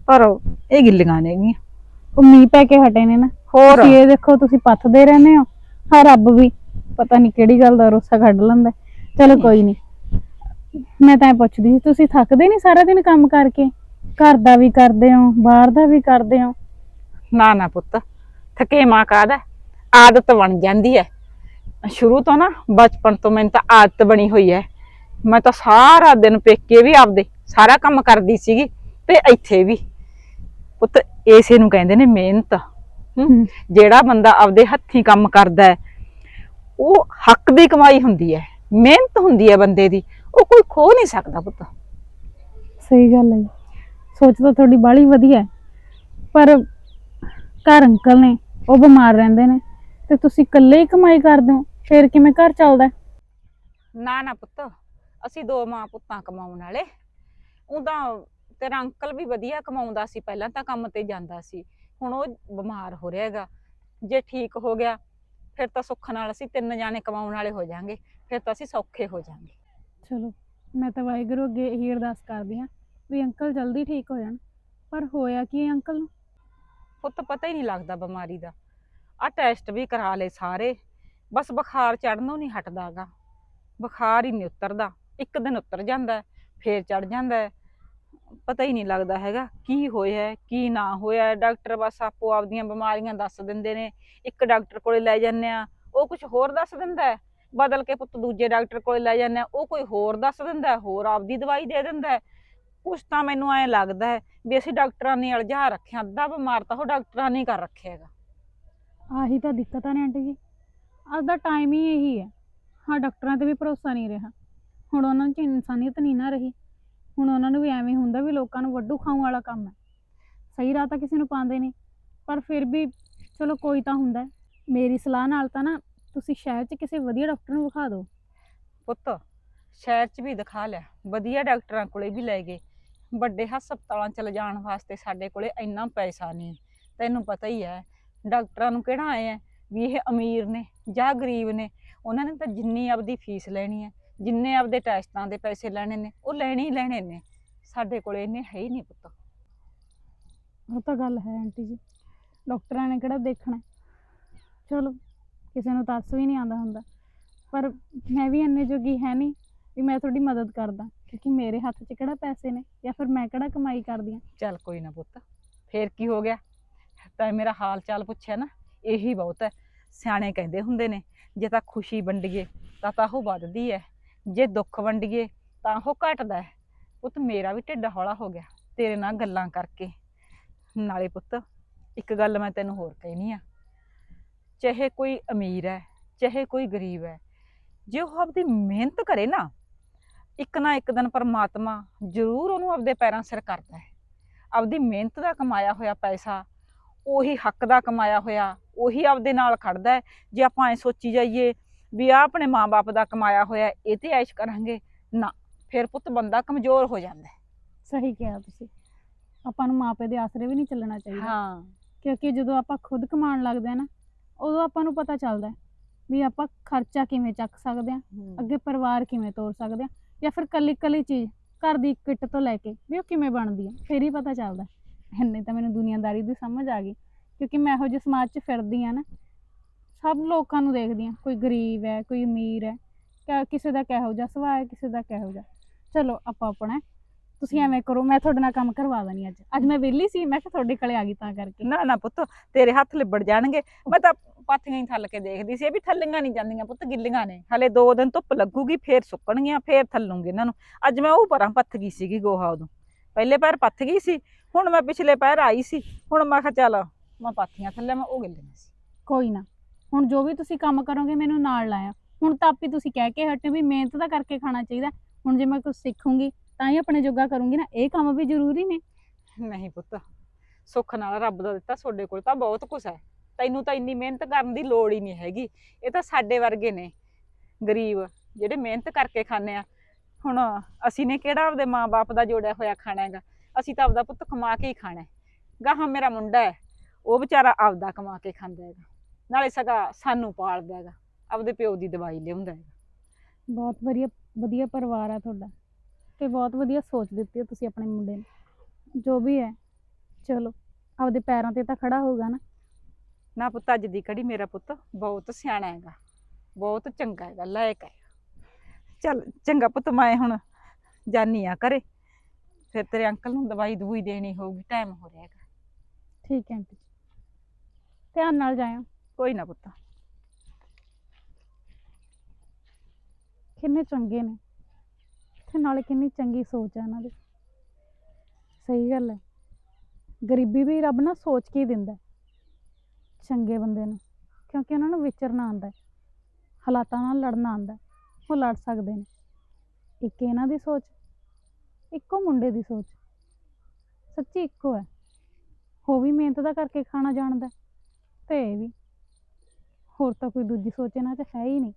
ਪਰ ਇਹ ਗਿੱਲੀਆਂ ਨੇਗੀਆਂ ਉਹ ਮੀਂਹ ਪੈ ਕੇ ਹਟੇ ਨੇ ਨਾ। ਹੋਰ? ਇਹ ਦੇਖੋ ਤੁਸੀਂ ਪੱਥਦੇ ਰਹਿੰਦੇ ਹੋ। ਹਾਂ ਰੱਬ ਵੀ ਪਤਾ ਨਹੀਂ ਕਿਹੜੀ ਗੱਲ ਦਾ ਰੋਸਾ ਕੱਢ ਲੈਂਦਾ ਚਲੋ ਕੋਈ ਨਹੀਂ ਮੈਂ ਤਾਂ ਪੁੱਛਦੀ ਸੀ ਤੁਸੀਂ ਥੱਕਦੇ ਨਹੀਂ ਸਾਰਾ ਦਿਨ ਕੰਮ ਕਰਕੇ? ਘਰ ਦਾ ਵੀ ਕਰਦੇ ਹੋ ਬਾਹਰ ਦਾ ਵੀ ਕਰਦੇ ਹੋ? ਨਾ ਨਾ ਪੁੱਤ। ਥਕੇਮਾ ਕਾਹਦਾ ਆਦਤ ਬਣ ਜਾਂਦੀ ਹੈ। ਸ਼ੁਰੂ ਤੋਂ ਨਾ ਬਚਪਨ ਤੋਂ ਮੈਨੂੰ ਤਾਂ ਆਦਤ ਬਣੀ ਹੋਈ ਹੈ। ਮੈਂ ਤਾਂ ਸਾਰਾ ਦਿਨ ਪੇਕੇ ਵੀ ਆਪਦੇ ਸਾਰਾ ਕੰਮ ਕਰਦੀ ਸੀਗੀ ਤੇ ਇੱਥੇ ਵੀ। ਪੁੱਤ ਇਸੇ ਨੂੰ ਕਹਿੰਦੇ ਨੇ ਮਿਹਨਤ। ਜਿਹੜਾ ਬੰਦਾ ਆਪਦੇ ਹੱਥੀਂ ਕੰਮ ਕਰਦਾ ਹੈ ਉਹ ਹੱਕ ਦੀ ਕਮਾਈ ਹੁੰਦੀ ਹੈ। ਮਿਹਨਤ ਹੁੰਦੀ ਹੈ ਬੰਦੇ ਦੀ। ਉਹ ਕੋਈ ਖੋ ਨਹੀਂ ਸਕਦਾ ਪੁੱਤ। ਸਹੀ ਗੱਲ ਹੈ। ਸੋਚ ਤਾਂ ਤੁਹਾਡੀ ਬਾਲੀ ਵਧੀਆ ਪਰ ਘਰ ਅੰਕਲ ਨੇ ਉਹ ਬਿਮਾਰ ਰਹਿੰਦੇ ਨੇ। ਤੇ ਤੁਸੀਂ ਇਕੱਲੇ ਹੀ ਕਮਾਈ ਕਰਦੇ ਹੋ ਫਿਰ ਕਿਵੇਂ ਘਰ ਚੱਲਦਾ ਹੈ? ਨਾ ਨਾ ਪੁੱਤ ਅਸੀਂ ਦੋ ਮਾਂ ਪੁੱਤਾਂ ਕਮਾਉਣ ਵਾਲੇ। ਉਹਦਾ ਤੇਰਾ ਅੰਕਲ ਵੀ ਵਧੀਆ ਕਮਾਉਂਦਾ ਸੀ ਪਹਿਲਾਂ ਤਾਂ ਕੰਮ ਤੇ ਜਾਂਦਾ ਸੀ। ਹੁਣ ਉਹ ਬਿਮਾਰ ਹੋ ਰਿਹਾ ਹੈਗਾ। ਜੇ ਠੀਕ ਹੋ ਗਿਆ ਫਿਰ ਤਾਂ ਸੁੱਖ ਨਾਲ ਅਸੀਂ ਤਿੰਨ ਜਾਣੇ ਕਮਾਉਣ ਵਾਲੇ ਹੋ ਜਾਾਂਗੇ। ਫਿਰ ਤਾਂ ਅਸੀਂ ਸੌਖੇ ਹੋ ਜਾਾਂਗੇ। ਚਲੋ ਮੈਂ ਤਾਂ ਵਾਹਿਗੁਰੂ ਅੱਗੇ ਇਹੀ ਅਰਦਾਸ ਕਰਦੀ ਹਾਂ ਵੀ ਅੰਕਲ ਜਲਦੀ ਠੀਕ ਹੋ ਜਾਣ। ਪਰ ਹੋਇਆ ਕੀ ਹੈ ਅੰਕਲ ਨੂੰ? ਪੁੱਤ ਪਤਾ ਹੀ ਨਹੀਂ ਲੱਗਦਾ ਬਿਮਾਰੀ ਦਾ। ਆ ਟੈਸਟ ਵੀ ਕਰਾ ਲਏ ਸਾਰੇ। ਬਸ ਬੁਖਾਰ ਚੜਨੋਂ ਨਹੀਂ ਹਟਦਾਗਾ। ਬੁਖਾਰ ਹੀ ਨਹੀਂ ਉਤਰਦਾ। ਇੱਕ ਦਿਨ ਉਤਰ ਜਾਂਦਾ ਹੈ, ਫੇਰ ਚੜ ਜਾਂਦਾ। ਪਤਾ ਹੀ ਨਹੀਂ ਲੱਗਦਾ ਹੈਗਾ ਕੀ ਹੋਇਆ ਕੀ ਨਾ ਹੋਇਆ। ਡਾਕਟਰ ਬਸ ਆਪੋ ਆਪਦੀਆਂ ਬਿਮਾਰੀਆਂ ਦੱਸ ਦਿੰਦੇ ਨੇ। ਇੱਕ ਡਾਕਟਰ ਕੋਲੇ ਲੈ ਜਾਂਦੇ ਆ ਉਹ ਕੁਝ ਹੋਰ ਦੱਸ ਦਿੰਦਾ ਬਦਲ ਕੇ ਪੁੱਤ ਦੂਜੇ ਡਾਕਟਰ ਕੋਲੇ ਲੈ ਜਾਂਦੇ ਆ ਉਹ ਕੋਈ ਹੋਰ ਦੱਸ ਦਿੰਦਾ ਹੋਰ ਆਪਦੀ ਦਵਾਈ ਦੇ ਦਿੰਦਾ ਕੁਛ ਤਾਂ ਮੈਨੂੰ ਐਂ ਲੱਗਦਾ ਹੈ ਵੀ ਅਸੀਂ ਡਾਕਟਰਾਂ ਨੇ ਅਲਝਾ ਰੱਖਿਆ ਅੱਧਾ ਬਿਮਾਰ ਤਾਂ ਉਹ ਡਾਕਟਰਾਂ ਨੇ ਕਰ ਰੱਖਿਆ ਹੈਗਾ। ਆਹੀ ਤਾਂ ਦਿੱਕਤ ਆ ਨੇ ਆਂਟੀ ਜੀ। ਅੱਜ ਦਾ ਟਾਈਮ ਹੀ ਇਹੀ ਹੈ। ਹਾਂ ਡਾਕਟਰਾਂ ਤੇ ਵੀ ਭਰੋਸਾ ਨਹੀਂ ਰਿਹਾ। ਹੁਣ ਉਹਨਾਂ 'ਚ ਇਨਸਾਨੀਅਤ ਨਹੀਂ ਨਾ ਰਹੀ। ਹੁਣ ਉਹਨਾਂ ਨੂੰ ਵੀ ਐਵੇਂ ਹੁੰਦਾ ਵੀ ਲੋਕਾਂ ਨੂੰ ਵੱਡੂ ਖਾਉਣ ਵਾਲਾ ਕੰਮ ਹੈ। ਸਹੀ ਰਾਹ ਤਾਂ ਕਿਸੇ ਨੂੰ ਪਾਉਂਦੇ ਨਹੀਂ। ਪਰ ਫਿਰ ਵੀ ਚਲੋ ਕੋਈ ਤਾਂ ਹੁੰਦਾ ਹੈ। ਮੇਰੀ ਸਲਾਹ ਨਾਲ ਤਾਂ ਨਾ ਤੁਸੀਂ ਸ਼ਹਿਰ 'ਚ ਕਿਸੇ ਵਧੀਆ ਡਾਕਟਰ ਨੂੰ ਵਿਖਾ ਦਿਓ। ਪੁੱਤ ਸ਼ਹਿਰ 'ਚ ਵੀ ਦਿਖਾ ਲਿਆ ਵਧੀਆ ਡਾਕਟਰਾਂ ਕੋਲੇ ਵੀ ਲੈ ਗਏ। ਵੱਡੇ ਹਸਪਤਾਲਾਂ ਚ ਲਿਜਾਣ ਵਾਸਤੇ ਸਾਡੇ ਕੋਲੇ ਇੰਨਾ ਪੈਸਾ ਨਹੀਂ ਤੈਨੂੰ ਪਤਾ ਹੀ ਹੈ, ਡਾਕਟਰਾਂ ਨੂੰ ਕਿਹੜਾ ਆਏ ਆ ਵੀ ਇਹ ਅਮੀਰ ਨੇ ਜਾਂ ਗਰੀਬ ਨੇ। ਉਹਨਾਂ ਨੇ ਤਾਂ ਜਿੰਨੀ ਆਪਦੀ ਫੀਸ ਲੈਣੀ ਹੈ, ਜਿੰਨੇ ਆਪਦੇ ਟੈਸਟਾਂ ਦੇ ਪੈਸੇ ਲੈਣੇ ਨੇ, ਉਹ ਲੈਣੇ ਹੀ ਲੈਣੇ ਨੇ। ਸਾਡੇ ਕੋਲੇ ਇੰਨੇ ਹੈ ਹੀ ਨਹੀਂ ਪੁੱਤ। ਉਹ ਤਾਂ ਗੱਲ ਹੈ ਆਂਟੀ ਜੀ। ਡਾਕਟਰਾਂ ਨੇ ਕਿਹੜਾ ਦੇਖਣਾ ਚਲੋ, ਕਿਸੇ ਨੂੰ ਦੱਸ ਵੀ ਨਹੀਂ ਆਉਂਦਾ ਹੁੰਦਾ। ਪਰ ਮੈਂ ਵੀ ਇੰਨੇ ਜੋਗੀ ਹੈ ਨਹੀਂ ਵੀ ਮੈਂ ਤੁਹਾਡੀ ਮਦਦ ਕਰਦਾ। ਕਿਉਂਕਿ ਮੇਰੇ ਹੱਥ 'ਚ ਕਿਹੜਾ ਪੈਸੇ ਨੇ ਜਾਂ ਫਿਰ ਮੈਂ ਕਿਹੜਾ ਕਮਾਈ ਕਰਦੀ ਹਾਂ ਚੱਲ ਕੋਈ ਨਾ ਪੁੱਤ, ਫੇਰ ਕੀ ਹੋ ਗਿਆ? ਤਾਂ ਮੇਰਾ ਹਾਲ ਚਾਲ ਪੁੱਛਿਆ ਨਾ, ਇਹੀ ਬਹੁਤ ਹੈ। ਸਿਆਣੇ ਕਹਿੰਦੇ ਹੁੰਦੇ ਨੇ, ਜੇ ਤਾਂ ਖੁਸ਼ੀ ਵੰਡੀਏ, ਤਾਂ ਤਾਂ ਉਹ ਵੱਧਦੀ ਹੈ। ਜੇ ਦੁੱਖ ਵੰਡੀਏ, ਤਾਂ ਉਹ ਘਟਦਾ ਹੈ। ਪੁੱਤ, ਮੇਰਾ ਵੀ ਢਿੱਡ ਹੌਲਾ ਹੋ ਗਿਆ, ਤੇਰੇ ਨਾਲ ਗੱਲਾਂ ਕਰਕੇ। ਨਾਲੇ ਪੁੱਤ, ਇੱਕ ਗੱਲ ਮੈਂ ਤੈਨੂੰ ਹੋਰ ਕਹਿਣੀ ਆ। ਚਾਹੇ ਕੋਈ ਅਮੀਰ ਹੈ, ਚਾਹੇ ਕੋਈ ਗਰੀਬ ਹੈ, ਜੇ ਉਹ ਆਪਦੀ ਮਿਹਨਤ ਕਰੇ ਨਾ ਇੱਕ ਨਾ ਇੱਕ ਦਿਨ ਪਰਮਾਤਮਾ ਜ਼ਰੂਰ ਉਹਨੂੰ ਆਪਦੇ ਪੈਰਾਂ ਸਿਰ ਕਰਦਾ ਹੈ। ਆਪਦੀ ਮਿਹਨਤ ਦਾ ਕਮਾਇਆ ਹੋਇਆ ਪੈਸਾ ਉਹੀ ਹੱਕ ਦਾ ਕਮਾਇਆ ਹੋਇਆ ਉਹੀ ਆਪਦੇ ਨਾਲ ਖੜਦਾ ਹੈ। ਜੇ ਆਪਾਂ ਐ ਸੋਚੀ ਜਾਈਏ ਵੀ ਆ ਆਪਣੇ ਮਾਪੇ ਦਾ ਕਮਾਇਆ ਹੋਇਆ ਇਹ ਤੇ ਐਸ਼ ਕਰਾਂਗੇ ਨਾ ਫਿਰ ਪੁੱਤ ਬੰਦਾ ਕਮਜ਼ੋਰ ਹੋ ਜਾਂਦਾ ਹੈ। ਸਹੀ ਕਿਹਾ ਤੁਸੀਂ। ਆਪਾਂ ਨੂੰ ਮਾਪੇ ਦੇ ਆਸਰੇ ਵੀ ਨਹੀਂ ਚੱਲਣਾ ਚਾਹੀਦਾ। ਹਾਂ। ਕਿਉਂਕਿ ਜਦੋਂ ਆਪਾਂ ਖੁਦ ਕਮਾਉਣ ਲੱਗਦੇ ਆ ਨਾ ਉਦੋਂ ਆਪਾਂ ਨੂੰ ਪਤਾ ਚੱਲਦਾ ਵੀ ਆਪਾਂ ਖਰਚਾ ਕਿਵੇਂ ਚੱਕ ਸਕਦੇ ਆ ਅੱਗੇ ਪਰਿਵਾਰ ਕਿਵੇਂ ਤੋਰ ਸਕਦੇ ਆ ਜਾਂ ਫਿਰ ਕੱਲੀ ਕੱਲੀ ਚੀਜ਼, ਘਰ ਦੀ ਕਿੱਟ ਤੋਂ ਲੈ ਕੇ, ਵੀ ਉਹ ਕਿਵੇਂ ਬਣਦੀ ਆ, ਫਿਰ ਹੀ ਪਤਾ ਚੱਲਦਾ। ਹੈ। ਇੰਨੇ ਤਾਂ ਮੈਨੂੰ ਦੁਨੀਆਦਾਰੀ ਦੀ ਸਮਝ ਆ ਗਈ, ਕਿਉਂਕਿ ਮੈਂ ਇਹੋ ਜਿਹੇ ਸਮਾਜ 'ਚ ਫਿਰਦੀ ਆ ਨਾ, ਸਭ ਲੋਕਾਂ ਨੂੰ ਦੇਖਦੀ ਆ, ਕੋਈ ਗਰੀਬ ਹੈ, ਕੋਈ ਅਮੀਰ ਹੈ ਕਿਸੇ ਦਾ ਕਿਹੋ ਜਿਹਾ ਸੁਭਾਅ ਹੈ, ਕਿਸੇ ਦਾ ਕਿਹੋ ਜਿਹਾ। ਚਲੋ, ਆਪਾਂ ਆਪਣਾ, ਤੁਸੀਂ ਐਵੇਂ ਕਰੋ, ਮੈਂ ਤੁਹਾਡੇ ਨਾਲ ਕੰਮ ਕਰਵਾ ਦਣੀ ਅੱਜ। ਅੱਜ ਮੈਂ ਵਿਹਲੀ ਸੀ, ਮੈਂ ਕਿਹਾ ਤੁਹਾਡੇ ਕੋਲੇ ਆ ਗਈ ਤਾਂ ਕਰਕੇ। ਨਾ ਨਾ ਪੁੱਤ, ਤੇਰੇ ਹੱਥ ਲਿਬੜ ਜਾਣਗੇ। ਮੈਂ ਤਾਂ ਪਾਥੀਆਂ ਹੀ ਥੱਲ ਕੇ ਦੇਖਦੀ ਸੀ ਇਹ ਵੀ ਥੱਲੀਆਂ ਨਹੀਂ ਜਾਂਦੀਆਂ ਪੁੱਤ ਗਿੱਲੀਆਂ ਨੇ। ਹਲੇ 2 ਦਿਨ ਧੁੱਪ ਲੱਗੂਗੀ ਫੇਰ ਸੁੱਕਣਗੀਆਂ ਫੇਰ ਥੱਲੂਗੀ ਇਹਨਾਂ ਨੂੰ। ਅੱਜ ਮੈਂ ਉਹ ਪਰਾਂ ਪੱਥ ਗਈ ਸੀਗੀ ਗੋਹਾ ਉਦੋਂ। ਪਹਿਲੇ ਪੈਰ ਪੱਥ ਗਈ ਸੀ ਹੁਣ ਮੈਂ ਪਿਛਲੇ ਪੈਰ ਆਈ ਸੀ। ਹੁਣ ਮੈਂ ਕਿਹਾ ਚੱਲ ਮੈਂ ਪਾਥੀਆਂ ਥੱਲੇ ਮੈਂ ਉਹ ਗਿੱਲੀਆਂ ਸੀ। ਕੋਈ ਨਾ ਹੁਣ ਜੋ ਵੀ ਤੁਸੀਂ ਕੰਮ ਕਰੋਗੇ ਮੈਨੂੰ ਨਾਲ ਲਾਇਆ। ਹੁਣ ਤਾਂ ਆਪੇ ਤੁਸੀਂ ਕਹਿ ਕੇ ਹਟੇ ਵੀ ਮਿਹਨਤ ਤਾਂ ਕਰਕੇ ਖਾਣਾ ਚਾਹੀਦਾ। ਹੁਣ ਜੇ ਮੈਂ ਕੁਝ ਸਿੱਖੂੰਗੀ ਤਾਂ ਹੀ ਆਪਣੇ ਜੋਗਾ ਕਰੂੰਗੀ ਨਾ। ਇਹ ਕੰਮ ਵੀ ਜ਼ਰੂਰੀ ਨੇ। ਨਹੀਂ ਪੁੱਤ ਸੁੱਖ ਨਾਲ ਰੱਬ ਦਾ ਦਿੱਤਾ ਤੁਹਾਡੇ ਕੋਲ ਤਾਂ ਬਹੁਤ ਕੁਝ ਹੈ। ਤੈਨੂੰ ਤਾਂ ਇੰਨੀ ਮਿਹਨਤ ਕਰਨ ਦੀ ਲੋੜ ਹੀ ਨਹੀਂ ਹੈਗੀ। ਇਹ ਤਾਂ ਸਾਡੇ ਵਰਗੇ ਨੇ, ਗਰੀਬ, ਜਿਹੜੇ ਮਿਹਨਤ ਕਰਕੇ ਖਾਂਦੇ ਆ। ਹੁਣ ਅਸੀਂ ਨੇ ਕਿਹੜਾ ਆਪਦੇ ਮਾਪੇ ਦਾ ਜੋੜਿਆ ਹੋਇਆ ਖਾਣਾ ਹੈਗਾ? ਅਸੀਂ ਤਾਂ ਆਪਦਾ ਪੁੱਤ ਕਮਾ ਕੇ ਹੀ ਖਾਣਾ ਹੈ। ਗਾਹਾਂ ਮੇਰਾ ਮੁੰਡਾ ਹੈ, ਉਹ ਵਿਚਾਰਾ ਆਪਦਾ ਕਮਾ ਕੇ ਖਾਂਦਾ ਹੈਗਾ। ਨਾਲੇ ਸਗਾ ਸਾਨੂੰ ਪਾਲਦਾ ਹੈਗਾ, ਆਪਦੇ ਪਿਓ ਦੀ ਦਵਾਈ ਲਿਆਉਂਦਾ ਹੈਗਾ। ਬਹੁਤ ਵਧੀਆ ਵਧੀਆ ਪਰਿਵਾਰ ਆ ਤੁਹਾਡਾ। ਤੇ ਬਹੁਤ ਵਧੀਆ ਸੋਚ ਦਿੱਤੀ ਹੈ ਤੁਸੀਂ ਆਪਣੇ ਮੁੰਡੇ ਨੂੰ। ਜੋ ਵੀ ਹੈ, ਚਲੋ, ਆਪਦੇ ਪੈਰਾਂ ਤੇ ਤਾਂ ਖੜਾ ਹੋਊਗਾ ਨਾ। ਨਾ ਪੁੱਤ ਅੱਜ ਦੀ ਕੜੀ ਮੇਰਾ ਪੁੱਤ ਬਹੁਤ ਸਿਆਣਾ ਹੈਗਾ ਬਹੁਤ ਚੰਗਾ ਹੈਗਾ ਲਾਇਕ ਹੈ। ਚੱਲ ਚੰਗਾ ਪੁੱਤ ਮੈਂ ਹੁਣ ਜਾਨੀ ਆ ਘਰੇ ਫਿਰ ਤੇਰੇ ਅੰਕਲ ਨੂੰ ਦਵਾਈ ਦਵੂਈ ਦੇਣੀ ਹੋਊਗੀ ਟਾਈਮ ਹੋ ਰਿਹਾ ਹੈਗਾ। ਠੀਕ ਹੈ ਆਂਟੀ ਜੀ। ਧਿਆਨ ਨਾਲ ਜਾਇਓ। ਕੋਈ ਨਾ ਪੁੱਤ। ਕਿੰਨੇ ਚੰਗੇ ਨੇ। ਤੇ ਨਾਲੇ ਕਿੰਨੀ ਚੰਗੀ ਸੋਚ ਹੈ ਇਹਨਾਂ ਦੀ। ਸਹੀ ਗੱਲ ਹੈ। ਗਰੀਬੀ ਵੀ ਰੱਬ ਨਾ ਸੋਚ ਕੇ ਹੀ ਦਿੰਦਾ ਹੈ। ਚੰਗੇ ਬੰਦੇ ਨੂੰ ਕਿਉਂਕਿ ਉਹਨਾਂ ਨੂੰ ਵਿਚਰਨਾ ਆਉਂਦਾ ਹੈ ਹਾਲਾਤਾਂ ਨਾਲ ਲੜਨਾ ਆਉਂਦਾ ਉਹ ਲੜ ਸਕਦੇ ਨੇ। ਇੱਕ ਇਹਨਾਂ ਦੀ ਸੋਚ ਇੱਕੋ ਮੁੰਡੇ ਦੀ ਸੋਚ। ਸੱਚੀ ਇੱਕੋ ਹੈ। ਉਹ ਵੀ ਮਿਹਨਤ ਦਾ ਕਰਕੇ ਖਾਣਾ ਜਾਣਦਾ ਹੈ, ਤੇ ਇਹ ਵੀ। ਹੋਰ ਤਾਂ ਕੋਈ ਦੂਜੀ ਸੋਚ ਇਹਨਾਂ 'ਚ ਹੈ ਹੀ ਨਹੀਂ।